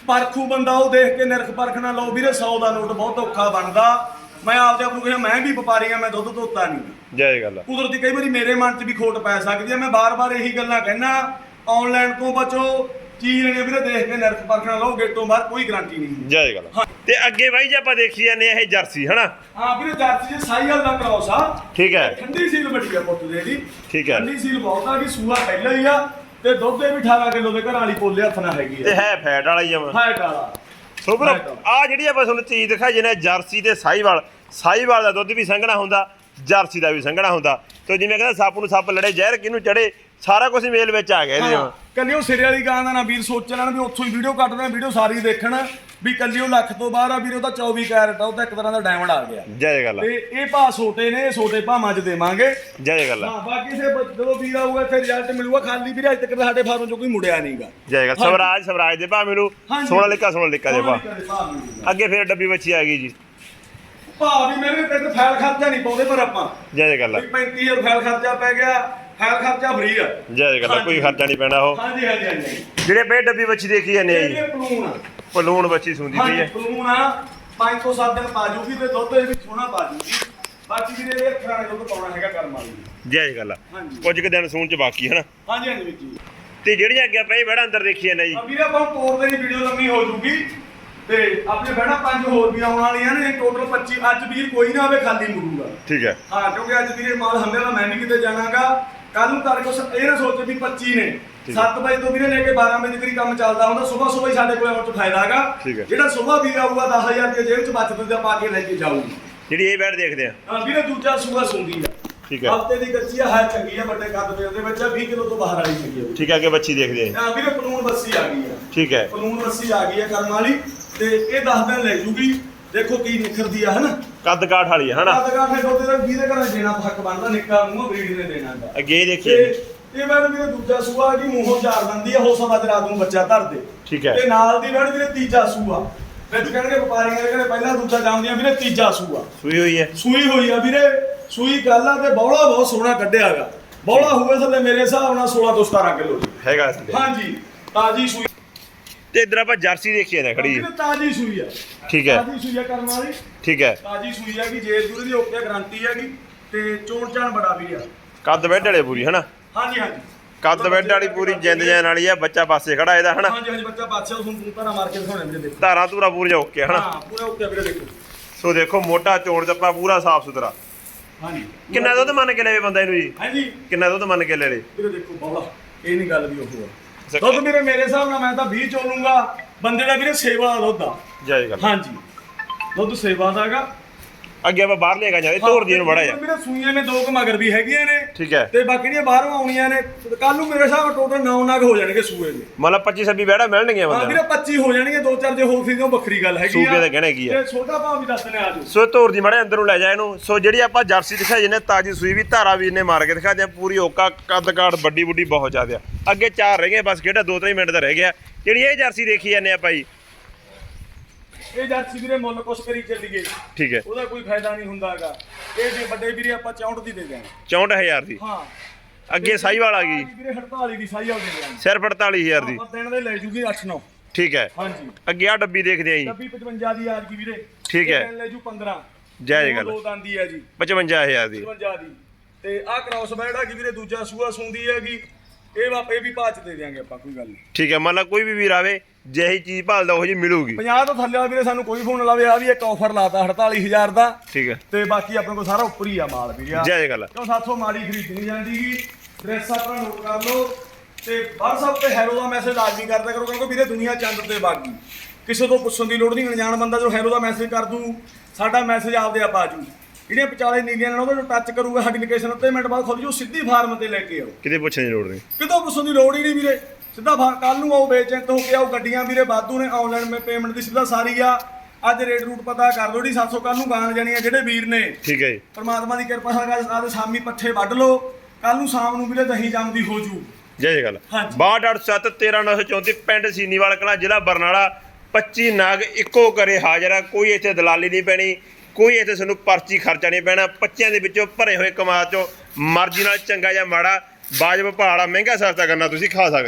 ਪਰਖੂ ਬੰਦਾ ਉਹ ਦੇਖ ਕੇ ਨਿਰਖ ਪਰਖ ਨਾ ਲਓ। ਵੀਰੇ 100 ਦਾ ਨੋਟ ਬਹੁਤ ਔਖਾ ਬਣਦਾ। ਮੈਂ ਆਪਦੇ ਆਪ ਨੂੰ ਕਿਹਾ ਮੈਂ ਵੀ ਵਪਾਰੀ ਆ ਮੈਂ ਦੁੱਧ ਧੋਤਾ ਨਹੀਂ। ਜੈ ਗੱਲ ਆ। ਕੁਦਰਤੀ ਕਈ ਵਾਰੀ ਮੇਰੇ ਮਨ 'ਚ ਵੀ ਖੋਟ ਪੈ ਸਕਦੀ ਹੈ ਮੈਂ ਬਾਰ-ਬਾਰ ਇਹੀ ਗੱਲਾਂ ਕਹਿਣਾ ਆਨਲਾਈਨ ਤੋਂ ਬਚੋ। ਲੈਣੀ ਆ ਵੀਰੇ ਦੇਖ ਕੇ ਨਿਰਖ ਪਰਖ ਨਾ ਲਓ ਗੇਟੋਂ ਬਾਹਰ ਕੋਈ ਗਾਰੰਟੀ ਨਹੀਂ ਹੁੰਦੀ। ਜੈ ਗੱਲ। ਤੇ ਅੱਗੇ ਬਾਈ ਜੇ ਆਪਾਂ ਦੇਖੀ ਜਾਂਦੇ ਆ ਇਹ ਜਰਸੀ ਹਨਾ? ਹਾਂ ਵੀਰੇ ਜਰਸੀ ਜੀ ਸਾਈਅਲ ਦਾ ਕ੍ਰੋਸ ਆ। ਠੀਕ ਹੈ। ਠੰਡੀ ਸੀਲ ਵੱਡੀ ਆ ਪੁੱਤ ਦੇ ਦੀ ਠੀਕ ਹੈ। ਠੰਡੀ ਸੀਲ ਬਹੁਤ ਆ ਕਿ ਸੂਆ ਪਹਿਲਾਂ ਹੀ ਆ ਤੇ ਦੁੱਧ ਦੇ ਵੀ 18 ਕਿਲੋ ਦੇ ਘਰਾਂ ਵਾਲੀ ਪੋਲੇ ਹੱਥ ਨਾਲ ਹੈਗੀ ਤੇ ਆ ਹੈ ਫੈਟ ਵਾਲਾ ਹੀ ਜਮਾ ਹਾਈਟ ਵਾਲਾ। ਸੋ ਵੀਰੋ Right. ਆ ਜਿਹੜੀ ਆਪਾਂ ਤੁਹਾਨੂੰ ਚੀਜ਼ ਦਿਖਾਈ ਜਿਹਨੇ ਜਰਸੀ ਤੇ ਸਾਈਵਾਲ ਸਾਈਵਾਲ ਦਾ ਦੁੱਧ ਵੀ ਸੰਘਣਾ ਹੁੰਦਾ ਜਰਸੀ ਦਾ ਵੀ ਸੰਘਣਾ ਹੁੰਦਾ। ਤੇ ਜਿਵੇਂ ਕਹਿੰਦਾ ਸੱਪ ਨੂੰ ਸੱਪ ਲੜੇ ਜ਼ਹਿਰ ਕਿਹਨੂੰ ਚੜੇ ਸਾਰਾ ਕੁਝ ਮੇਲ ਵਿੱਚ ਆ ਗਿਆ ਇਹਦੇ ਹਾਂ, ਜਮਾਂ। ਕੱਲਿਓ ਸਿਰੇ ਵਾਲੀ ਗਾਂ ਦਾ ਨਾ ਵੀਰ ਸੋਚਣ ਲੈਣ ਵੀ ਉੱਥੋਂ ਹੀ ਵੀਡੀਓ ਕੱਢਦੇ ਆ ਵੀਡੀਓ ਸਾਰੀ ਦੇਖਣ ਵੀ ਕੱਲਿਓ ਲੱਖ ਤੋਂ ਬਾਹਰ ਆ ਵੀਰ ਉਹਦਾ 24 ਕੈਰਟ ਆ ਉਹਦਾ ਇੱਕ ਤਰ੍ਹਾਂ ਦਾ ਡਾਇਮੰਡ ਆ ਗਿਆ। ਜੈ ਗੱਲ ਆ। ਤੇ ਇਹ ਭਾ ਛੋਟੇ ਨੇ ਛੋਟੇ ਭਾਵਾਂ ਚ ਦੇਵਾਂਗੇ। ਜੈ ਗੱਲ ਆ। ਹਾਂ ਬਾਕੀ ਸੇ ਜਦੋਂ ਵੀਰ ਆਊਗਾ ਫਿਰ ਰਿਜ਼ਲਟ ਮਿਲੂਗਾ। ਖਾਲੀ ਵੀਰੇ ਅੱਜ ਤੱਕ ਤਾਂ ਸਾਡੇ ਫਾਰਮ ਚੋਂ ਕੋਈ ਮੁੜਿਆ ਨਹੀਂਗਾ। ਜੈ ਗੱਲ। ਸਵਰਾਜ ਸਵਰਾਜ ਦੇ ਭਾ ਮੈਨੂੰ ਹਾਂਜੀ। ਲਿਕਾ ਸੋਨਾ ਲਿਕਾ ਦੇ ਭਾ। ਭਾ ਅੱਗੇ ਫਿਰ ਡੱਬੀ ਬੱਚੀ ਆ ਗਈ ਜੀ। ਵੀ ਮੇਰੇ ਤੇ ਫਾਈਲ ਖਰਚਾ ਨਹੀਂ ਪਾਉਂਦੇ ਪਰ ਆਪਾਂ। ਜੈ ਗੱਲ ਆ। ਵੀ 35000 ਫਾਈਲ ਖਰਚਾ ਪੈ ਗਿਆ। ਫਾਈਲ ਖਰਚਾ ਫ੍ਰੀ ਆ। ਜੈ ਗੱਲ ਆ, ਕੋਈ ਖਰਚਾ ਨਹੀਂ ਪੈਣਾ ਉਹ। ਹਾਂਜੀ ਹਾਂਜੀ ਹਾਂਜੀ। ਜਿਹੜੇ ਬੇ ਡੱਬੀ ਬੱਚੀ ਦੇਖੀ ਜਾਂਦੇ ਆ ਜੀ। ਇਹ ਪਲੂਨ ਆ। ਪਲੂਣ ਬੱਚੀ ਸੁੰਦੀ ਪਈ ਹਾਂਜੀ ਹੈ ਪਲੂਨ ਆ। 5 ਤੋਂ 7 ਦਿਨ ਪਾ ਜੂਗੀ ਤੇ ਦੁੱਧ ਇਹ ਵੀ ਸੋਹਣਾ ਪਾ ਜੂਗੀ। ਬਾਕੀ ਵੀ ਇਹਦੇ ਅੱਖਰਾਂ ਨੇ ਦੁੱਧ ਪਾਉਣਾ ਹੈਗਾ ਕਰਮ ਵਾਲੀ। ਜੈ ਗੱਲ ਆ। ਹਾਂਜੀ। ਕੁਝ ਕੁ ਦਿਨ ਸੂਣ ਚ ਬਾਕੀ ਹਨਾ ਹਾਂਜੀ ਹਾਂਜੀ ਵੀਰ ਜੀ। ਤੇ ਜਿਹੜੀਆਂ ਅੱਗੇ ਇਹ ਬੜਾ ਅੰਦਰ ਦੇਖੀ ਜਾਂਦੇ ਜੀ। ਆ ਵੀਰੇ ਆਪਾਂ ਤੋਰ ਦੇ ਵੀਡੀਓ ਲੰਮੀ ਹੋ ਜੂਗੀ। ਤੇ ਆਪਣੇ ਬਹਿਣਾ ਪੰਜ ਹੋਰ ਵੀ ਆਉਣ ਵਾਲੀਆਂ ਨੇ। ਟੋਟਲ 25 ਅੱਜ ਵੀਰ ਕੋਈ ਨਾ ਆਵੇ ਖਾਲੀ ਮੁੜੂਗਾ ਠੀਕ ਹੈ। ਹਾਂ ਕਿਉਂਕਿ ਅੱਜ ਵੀਰੇ ਮਾਲ ਵਾਲਾ ਮੈਂ ਵੀ ਕਿਤੇ ਜਾਣਾਗਾ। ਕੱਲ ਨੂੰ ਤਾਰੇ ਕੁਛ ਇਹ ਨਾ ਸੋਚੇ ਵੀ 25 ਨੇ। ਠੀਕ 7 ਵਜੇ ਤੋਂ ਵੀਰੇ ਲੈ ਕੇ 12 ਵਜੇ ਤੱਕ ਕੰਮ ਚੱਲਦਾ ਹੁੰਦਾ। ਸਵੇਰ ਸਵੇਰ ਹੀ ਸਾਡੇ ਕੋਲ ਆਉਣ ਚ ਫਾਇਦਾ ਹੈਗਾ। ਜਿਹੜਾ ਸਵੇਰ ਵੀਰ ਆਊਗਾ 10000 ਰੁਪਏ ਜੇਬ ਚ ਬਚਤ ਦਾ ਪਾ ਕੇ ਲੈ ਕੇ ਜਾਊਗੀ। ਜਿਹੜੀ ਇਹ ਬੈਡ ਦੇਖਦੇ ਆ। ਹਾਂ ਵੀਰੇ ਦੂਜਾ ਸੂਆ ਸੁੰਦੀ ਆ। ਠੀਕ ਹੈ। ਹਫ਼ਤੇ ਦੀ ਕੱਚੀ ਆ ਹੈ ਚੰਗੀ ਆ ਵੱਡੇ ਕੱਦ ਦੇ ਉਹਦੇ ਵਿੱਚ ਆ, 20 ਕਿਲੋ ਤੋਂ ਬਾਹਰ ਵਾਲੀ ਚੰਗੀ ਆ। ਠੀਕ ਹੈ ਅੱਗੇ ਬੱਚੀ ਦੇਖਦੇ ਆ। ਹਾਂ ਵੀਰੇ ਕਾਨੂੰਨ ਬੱਸੀ ਆ ਗਈ ਆ। ਠੀਕ ਹੈ। ਕਾਨੂੰਨ ਬੱਸੀ ਆ ਗਈ ਆ ਕਰਨ ਵਾਲੀ ਤੇ ਇਹ 10 ਦਿਨ ਲੈ ਜੂਗੀ। ਦੇਖੋ ਕੀ ਨਿਖਰਦੀ ਆ ਹਨਾ? ਕੱਦ ਕਾਠ ਵਾਲੀ ਹੈ ਹਨਾ? ਕੱਦ ਕਾਠੇ ਦੁੱਧ ਦਾ 20 ਦੇ ਘਰਾਂ ਦੇਣਾ ਹੱਕ ਬਣਦਾ ਨਿੱਕਾ ਮੂੰਹ ਬਰੀਡ ਨੇ ਦੇਣਾ ਦਾ ਅੱਗੇ ਤੇ ਦੇਖੀਏ ਇਹ ਵੈਣ ਵੀਰੇ ਦੂਜਾ ਸੂਆ ਜੀ ਮੂੰਹੋਂ ਚਾਰ ਦਿੰਦੀ ਆ ਹੋ ਸਕਦਾ ਤੇ ਰਾਤ ਨੂੰ ਬੱਚਾ ਧਰ ਦੇ। ਠੀਕ ਹੈ। ਤੇ ਨਾਲ ਦੀ ਵੈਣ ਵੀਰੇ ਤੀਜਾ ਸੂਆ। ਵਿੱਚ ਕਹਿਣਗੇ ਵਪਾਰੀਆਂ ਦੇ ਕਹਿੰਦੇ ਪਹਿਲਾ ਦੂਜਾ ਜਾਂਦੀਆਂ ਵੀਰੇ ਤੀਜਾ ਸੂਆ। ਸੂਈ ਹੋਈ ਹੈ। ਸੂਈ ਹੋਈ ਆ ਵੀਰੇ ਸੂਈ ਗੱਲ ਆ ਤੇ ਬੌਲਾ ਬਹੁਤ ਸੋਹਣਾ ਕੱਢਿਆਗਾ ਬੌਲਾ ਹੋਵੇ ਥੱਲੇ ਮੇਰੇ ਹਿਸਾਬ ਨਾਲ 16 ਤੋਂ 17 ਕਿਲੋ ਹੈਗਾ। ਹਾਂਜੀ ਤਾਜੀ ਸੂਈ। ਤੇ ਇਧਰ ਆਪਾਂ ਜਰਸੀ ਦੇਖੀਏ ਨਾ ਖੜੀ। ਵੀਰੇ ਤਾਜੀ ਸੂਈ ਆ। ਠੀਕ ਹੈ। ਤਾਜੀ ਸੂਈ ਆ ਕਰਨ ਵਾਲੀ। ਠੀਕ ਹੈ। ਤਾਜੀ ਸੂਈ ਆ ਕਿ ਜੇਰ ਜੂਰ ਦੀ ਓਕੇ ਗਾਰੰਟੀ ਹੈਗੀ ਤੇ ਚੋਣ ਚਾਣ ਬੜਾ ਵੀ ਆ। ਕੱਦ ਬੈੱਡ ਵਾਲੇ ਪੂਰੀ ਹਨਾ? ਹਾਂਜੀ ਹਾਂਜੀ। ਕੱਦ ਬੈੱਡ ਵਾਲੀ ਪੂਰੀ ਜਿੰਦ ਜੈਨ ਵਾਲੀ ਆ ਬੱਚਾ ਪਾਸੇ ਖੜਾ ਇਹਦਾ ਹਨਾ? ਹਾਂਜੀ ਹਾਂਜੀ ਬੱਚਾ ਬਾਦਸ਼ਾਹ ਤੁਹਾਨੂੰ ਤੂੰ ਤਾਰਾ ਮਾਰ ਕੇ ਦਿਖਾਉਣੇ ਵੀਰੇ ਦੇਖੋ। ਧਾਰਾਂ ਧੂਰਾ ਪੂਰੀ ਓਕੇ ਹਨਾ? ਹਾਂ ਪੂਰਾ ਓਕੇ ਵੀਰੇ ਦੇਖੋ। ਸੋ ਦੇਖੋ ਮੋਟਾ ਚੋਣ ਚੱਪਾ ਪੂਰਾ ਸਾਫ਼ ਸੁਥਰਾ। ਹਾਂਜੀ। ਕਿੰਨਾ ਦੁੱਧ ਮੰਨ ਕੇ ਲੈਵੇ ਬੰਦਾ ਇਹਨੂੰ ਜੀ? ਹਾਂਜੀ। ਕਿੰਨਾ ਦੁੱਧ ਮੰਨ ਕੇ ਲੈ ਲੇ ਵੀਰੇ ਦੇਖੋ ਬੌਲਾ ਇਹ ਨਹੀਂ ਗੱਲ ਵੀ ਉਹ ਆ। ਦੁੱਧ ਵੀਰੇ ਮੇਰੇ ਹਿਸਾਬ ਨਾਲ ਮੈਂ ਤਾਂ 20 ਚੋਲੂੰਗਾ। ਬੰਦੇ ਦਾ ਵੀਰੇ ਸੇਵਾ ਦਾ ਦੁੱਧ ਆ। ਜੈ ਗੱਲ ਹਾਂਜੀ। ਦੁੱਧ ਸੇਵਾ ਦਾ ਹੈਗਾ। ਅੱਗੇ ਆਪਾਂ ਬਾਹਰ ਲੈ ਕੇ ਜਾਂਦੇ ਤੋਰ ਦੀ ਨੂੰ ਬੜਾ ਜਾ ਵੀਰੇ ਸੂਈਆਂ ਨੇ ਦੋ ਕੁ ਮਗਰ ਵੀ ਹੈਗੀਆਂ ਨੇ। ਠੀਕ ਹੈ। ਤੇ ਬਾਕੀ ਜਿਹੜੀਆਂ ਬਾਹਰੋਂ ਆਉਣੀਆਂ ਨੇ ਕੱਲ ਨੂੰ ਮੇਰੇ ਹਿਸਾਬ ਨਾਲ ਟੋਟਲ 9 ਨਗ ਹੋ ਜਾਣਗੇ ਸੂਏ ਦੇ। ਮਤਲਬ 25 26 ਬੈੜਾ ਮਿਲਣਗੀਆਂ ਹਾਂ ਬੰਦੇ ਵੀਰੇ 25 ਹੋ ਜਾਣਗੇ ਦੋ ਚਾਰ ਜੇ ਹੋਰ ਖਰੀਦੋ ਵੱਖਰੀ ਗੱਲ ਹੈਗੀ ਸੂਬੇ ਦਾ ਕਹਿਣਾ ਕੀ ਆ? ਤੇ ਛੋਟਾ ਭਾਅ ਵੀ ਦੱਸਣੇ ਆ ਜਾਓ ਸੋ ਤੋਰ ਦੀ ਮੜੇ ਅੰਦਰ ਲੈ ਜਾ ਇਹਨੂੰ। ਸੋ ਜਿਹੜੀ ਆਪਾਂ ਜਰਸੀ ਦਿਖਾਈ ਜਨੇ ਤਾਜੀ ਸੂਈ ਵੀ ਧਾਰਾ ਵੀਰ ਨੇ ਮਾਰ ਕੇ ਦਿਖਾਦੇ ਆ। ਪੂਰੀ ਓਕਾ ਕੱਦ ਕਾੜ ਵੱਡੀ ਵੱਡੀ ਬਹੁਤ ਜ਼ਿਆਦਾ ਅੱਗੇ ਚਾਰ ਰਹਿ ਗਏ ਬਸ ਕਿਹੜਾ 2-3 ਮਿੰਟ ਦਾ ਰਹਿ ਗਿਆ। ਜਿਹੜੀ ਇਹ ਜਰਸੀ ਦੇਖੀ ਜਾਂਦੇ ਆ ਭਾਈ ਇਹ ਜਰਸੀ ਵੀਰੇ ਮੁੱਲ ਕੁਛ ਕਰੀ ਚੱਲੀਏ ਠੀਕ ਹੈ। ਉਹਦਾ ਕੋਈ ਫਾਇਦਾ ਨਹੀਂ ਹੁੰਦਾ ਹੈਗਾ। ਇਹ ਜੇ ਵੱਡੇ ਵੀਰੇ ਆਪਾਂ 64 ਦੀ ਦੇ ਦਿਆਂਗੇ 64000 ਦੀ। ਹਾਂ। ਅੱਗੇ ਸਾਈਵਾਲ ਆ ਗਈ। ਵੀਰੇ 48 ਦੀ ਸਾਈ ਆਉਂਦੇ ਨੇ ਸਿਰਫ 48000 ਦੀ। ਦਿਨ ਦੇ ਲੈ ਜੂਗੀ 8-9 ਠੀਕ ਹੈ। ਹਾਂਜੀ। ਅੱਗੇ ਆ ਡੱਬੀ ਦੇਖਦੇ ਆ ਜੀ। ਡੱਬੀ 55 ਦੀ ਆ ਗਈ ਵੀਰੇ। ਠੀਕ ਹੈ। ਲੈ ਜੂ 15 ਜਾਇਜ਼ ਗੱਲ। ਦੋ ਦੰਦੀ ਹੈ ਜੀ। 55000 ਦੀ। 55 ਦੀ। ਤੇ ਆਹ ਕ੍ਰਾਸ ਬੈਡ ਆ ਕਿ ਵੀਰੇ ਦੂਜਾ ਸੂਆ ਸੁੰਦੀ ਹੈਗੀ। ਇਹ ਵਾ ਇਹ ਵੀ ਚ ਦੇ ਦਿਆਂਗੇ ਆਪਾਂ ਕੋਈ ਗੱਲ ਨਹੀਂ। ਠੀਕ ਹੈ ਮੰਨ ਲਾ ਕੋਈ ਵੀ ਵੀਰ ਆਵੇ ਜਿਹੀ ਚੀਜ਼ ਭਾਲਦਾ ਉਹ ਜੀ ਮਿਲੂਗੀ। 50 ਤੋਂ ਥੱਲੇ ਵਾਲਾ ਵੀਰੇ ਸਾਨੂੰ ਕੋਈ ਫੋਨ ਲਾਵੇ ਆ ਵੀ ਇੱਕ ਆਫਰ ਲਾਤਾ 48000 ਦਾ। ਠੀਕ ਹੈ। ਤੇ ਬਾਕੀ ਆਪਣੇ ਕੋਲ ਸਾਰਾ ਉੱਪਰ ਹੀ ਆ ਮਾਲ ਵੀਰੇ ਆ। ਗੱਲ। ਕਿਉਂ ਸਾਥੋਂ ਮਾੜੀ ਖਰੀਦੀ ਨਹੀਂ ਜਾਂਦੀਗੀ ਡਰੈਸ ਆਪਣਾ ਨੋਟ ਕਰ ਲਓ। ਤੇ WhatsApp ਤੇ ਹੈਲੋ ਦਾ ਮੈਸੇਜ ਲਾਜ਼ਮੀ ਕਰਦਾ ਕਰੋ ਕਿਉਂਕਿ ਵੀਰੇ ਦੁਨੀਆ ਚੰਦ ਤੇ ਬਾਗੀ। ਕਿਸੇ ਤੋਂ ਪੁੱਛਣ ਦੀ ਲੋੜ ਨਹੀਂ ਅਣਜਾਣ ਬੰਦਾ ਜੋ ਹੈਲੋ ਦਾ ਮੈਸੇਜ ਕਰ ਦੂ ਸਾਡਾ ਮੈਸੇਜ ਆਪਦੇ ਆਪ ਆ ਜੂ। ਜਿਹੜੀਆਂ ਵਿਚਾਲੇ ਨੀਲੀਆਂ ਨੇ ਉਹਦੇ ਨੂੰ ਟੱਚ ਕਰੂਗਾ ਸਾਡੀ ਲੋਕੇਸ਼ਨ ਉੱਤੇ ਮਿੰਟ ਬਾਅਦ ਖੁੱਲ ਜੂ ਸਿੱਧੀ ਫਾਰਮ ਤੇ ਲੈ ਕੇ ਆਓ। ਕਿਤੇ ਪੁੱਛਣ ਦੀ ਲੋੜ ਨਹੀਂ। ਕਿਤੋਂ ਪੁੱਛਣ ਦੀ ਲੋੜ ਹੀ ਨਹੀਂ ਵੀਰੇ। ਸਿੱਧਾ ਕੱਲ ਨੂੰ ਆਓ ਬੇਚੈਂਟ ਹੋ ਕੇ ਆਓ ਗੱਡੀਆਂ ਵੀਰੇ ਵਾਧੂ ਨੇ ਆਨਲਾਈਨ ਮੇ ਪੇਮੈਂਟ ਦੀ ਸਿੱਧਾ ਸਾਰੀ ਆ। ਅੱਜ ਰੇਟ ਰੂਟ ਪਤਾ ਕਰ ਲਓ ਜੀ 700 ਕੱਲ ਨੂੰ ਗਾਣ ਜਾਣੀਆਂ ਜਿਹੜੇ ਵੀਰ ਨੇ। ਠੀਕ ਹੈ ਜੀ। ਪਰਮਾਤਮਾ ਦੀ ਕਿਰਪਾ ਨਾਲ ਆਦੇ ਸ਼ਾਮੀ ਪੱਠੇ ਵੱਢ ਲਓ। ਕੱਲ ਨੂੰ ਸ਼ਾਮ ਨੂੰ ਵੀਰੇ ਦਹੀਂ ਜੰਮਦੀ ਹੋ ਜੂ। ਜਾਇਜ਼ ਗੱਲ ਹਾਂਜੀ। 6287 13934 ਪਿੰਡ ਸੀਨੀਵਾਲ ਕਲਾਂ ਜ਼ਿਲ੍ਹਾ ਬਰਨਾਲਾ। 25 ਨਾਗ ਇੱਕੋ ਕਰੇ ਹਾਜ਼ਰ ਆ ਕੋਈ ਇੱਥੇ ਦਲਾਲੀ ਨਹੀਂ ਪੈਣੀ। ਕੋਈ ਇੱਥੇ ਤੁਹਾਨੂੰ ਪਰਚੀ ਖਰਚਾ ਨਹੀਂ ਪੈਣਾ। ਬੱਚਿਆਂ ਦੇ ਵਿੱਚੋਂ ਭਰੇ ਹੋਏ ਕਮਾਦ ਚੋਂ ਮਰਜ਼ੀ ਨਾਲ ਚੰਗਾ ਜਾਂ ਮਾੜਾ ਬਾਜਬ ਪਹਾੜਾ ਮਹਿੰਗਾ ਸਸਤਾ ਕਰਨਾ ਤੁਸੀਂ ਖਾ ਸਕਦੇ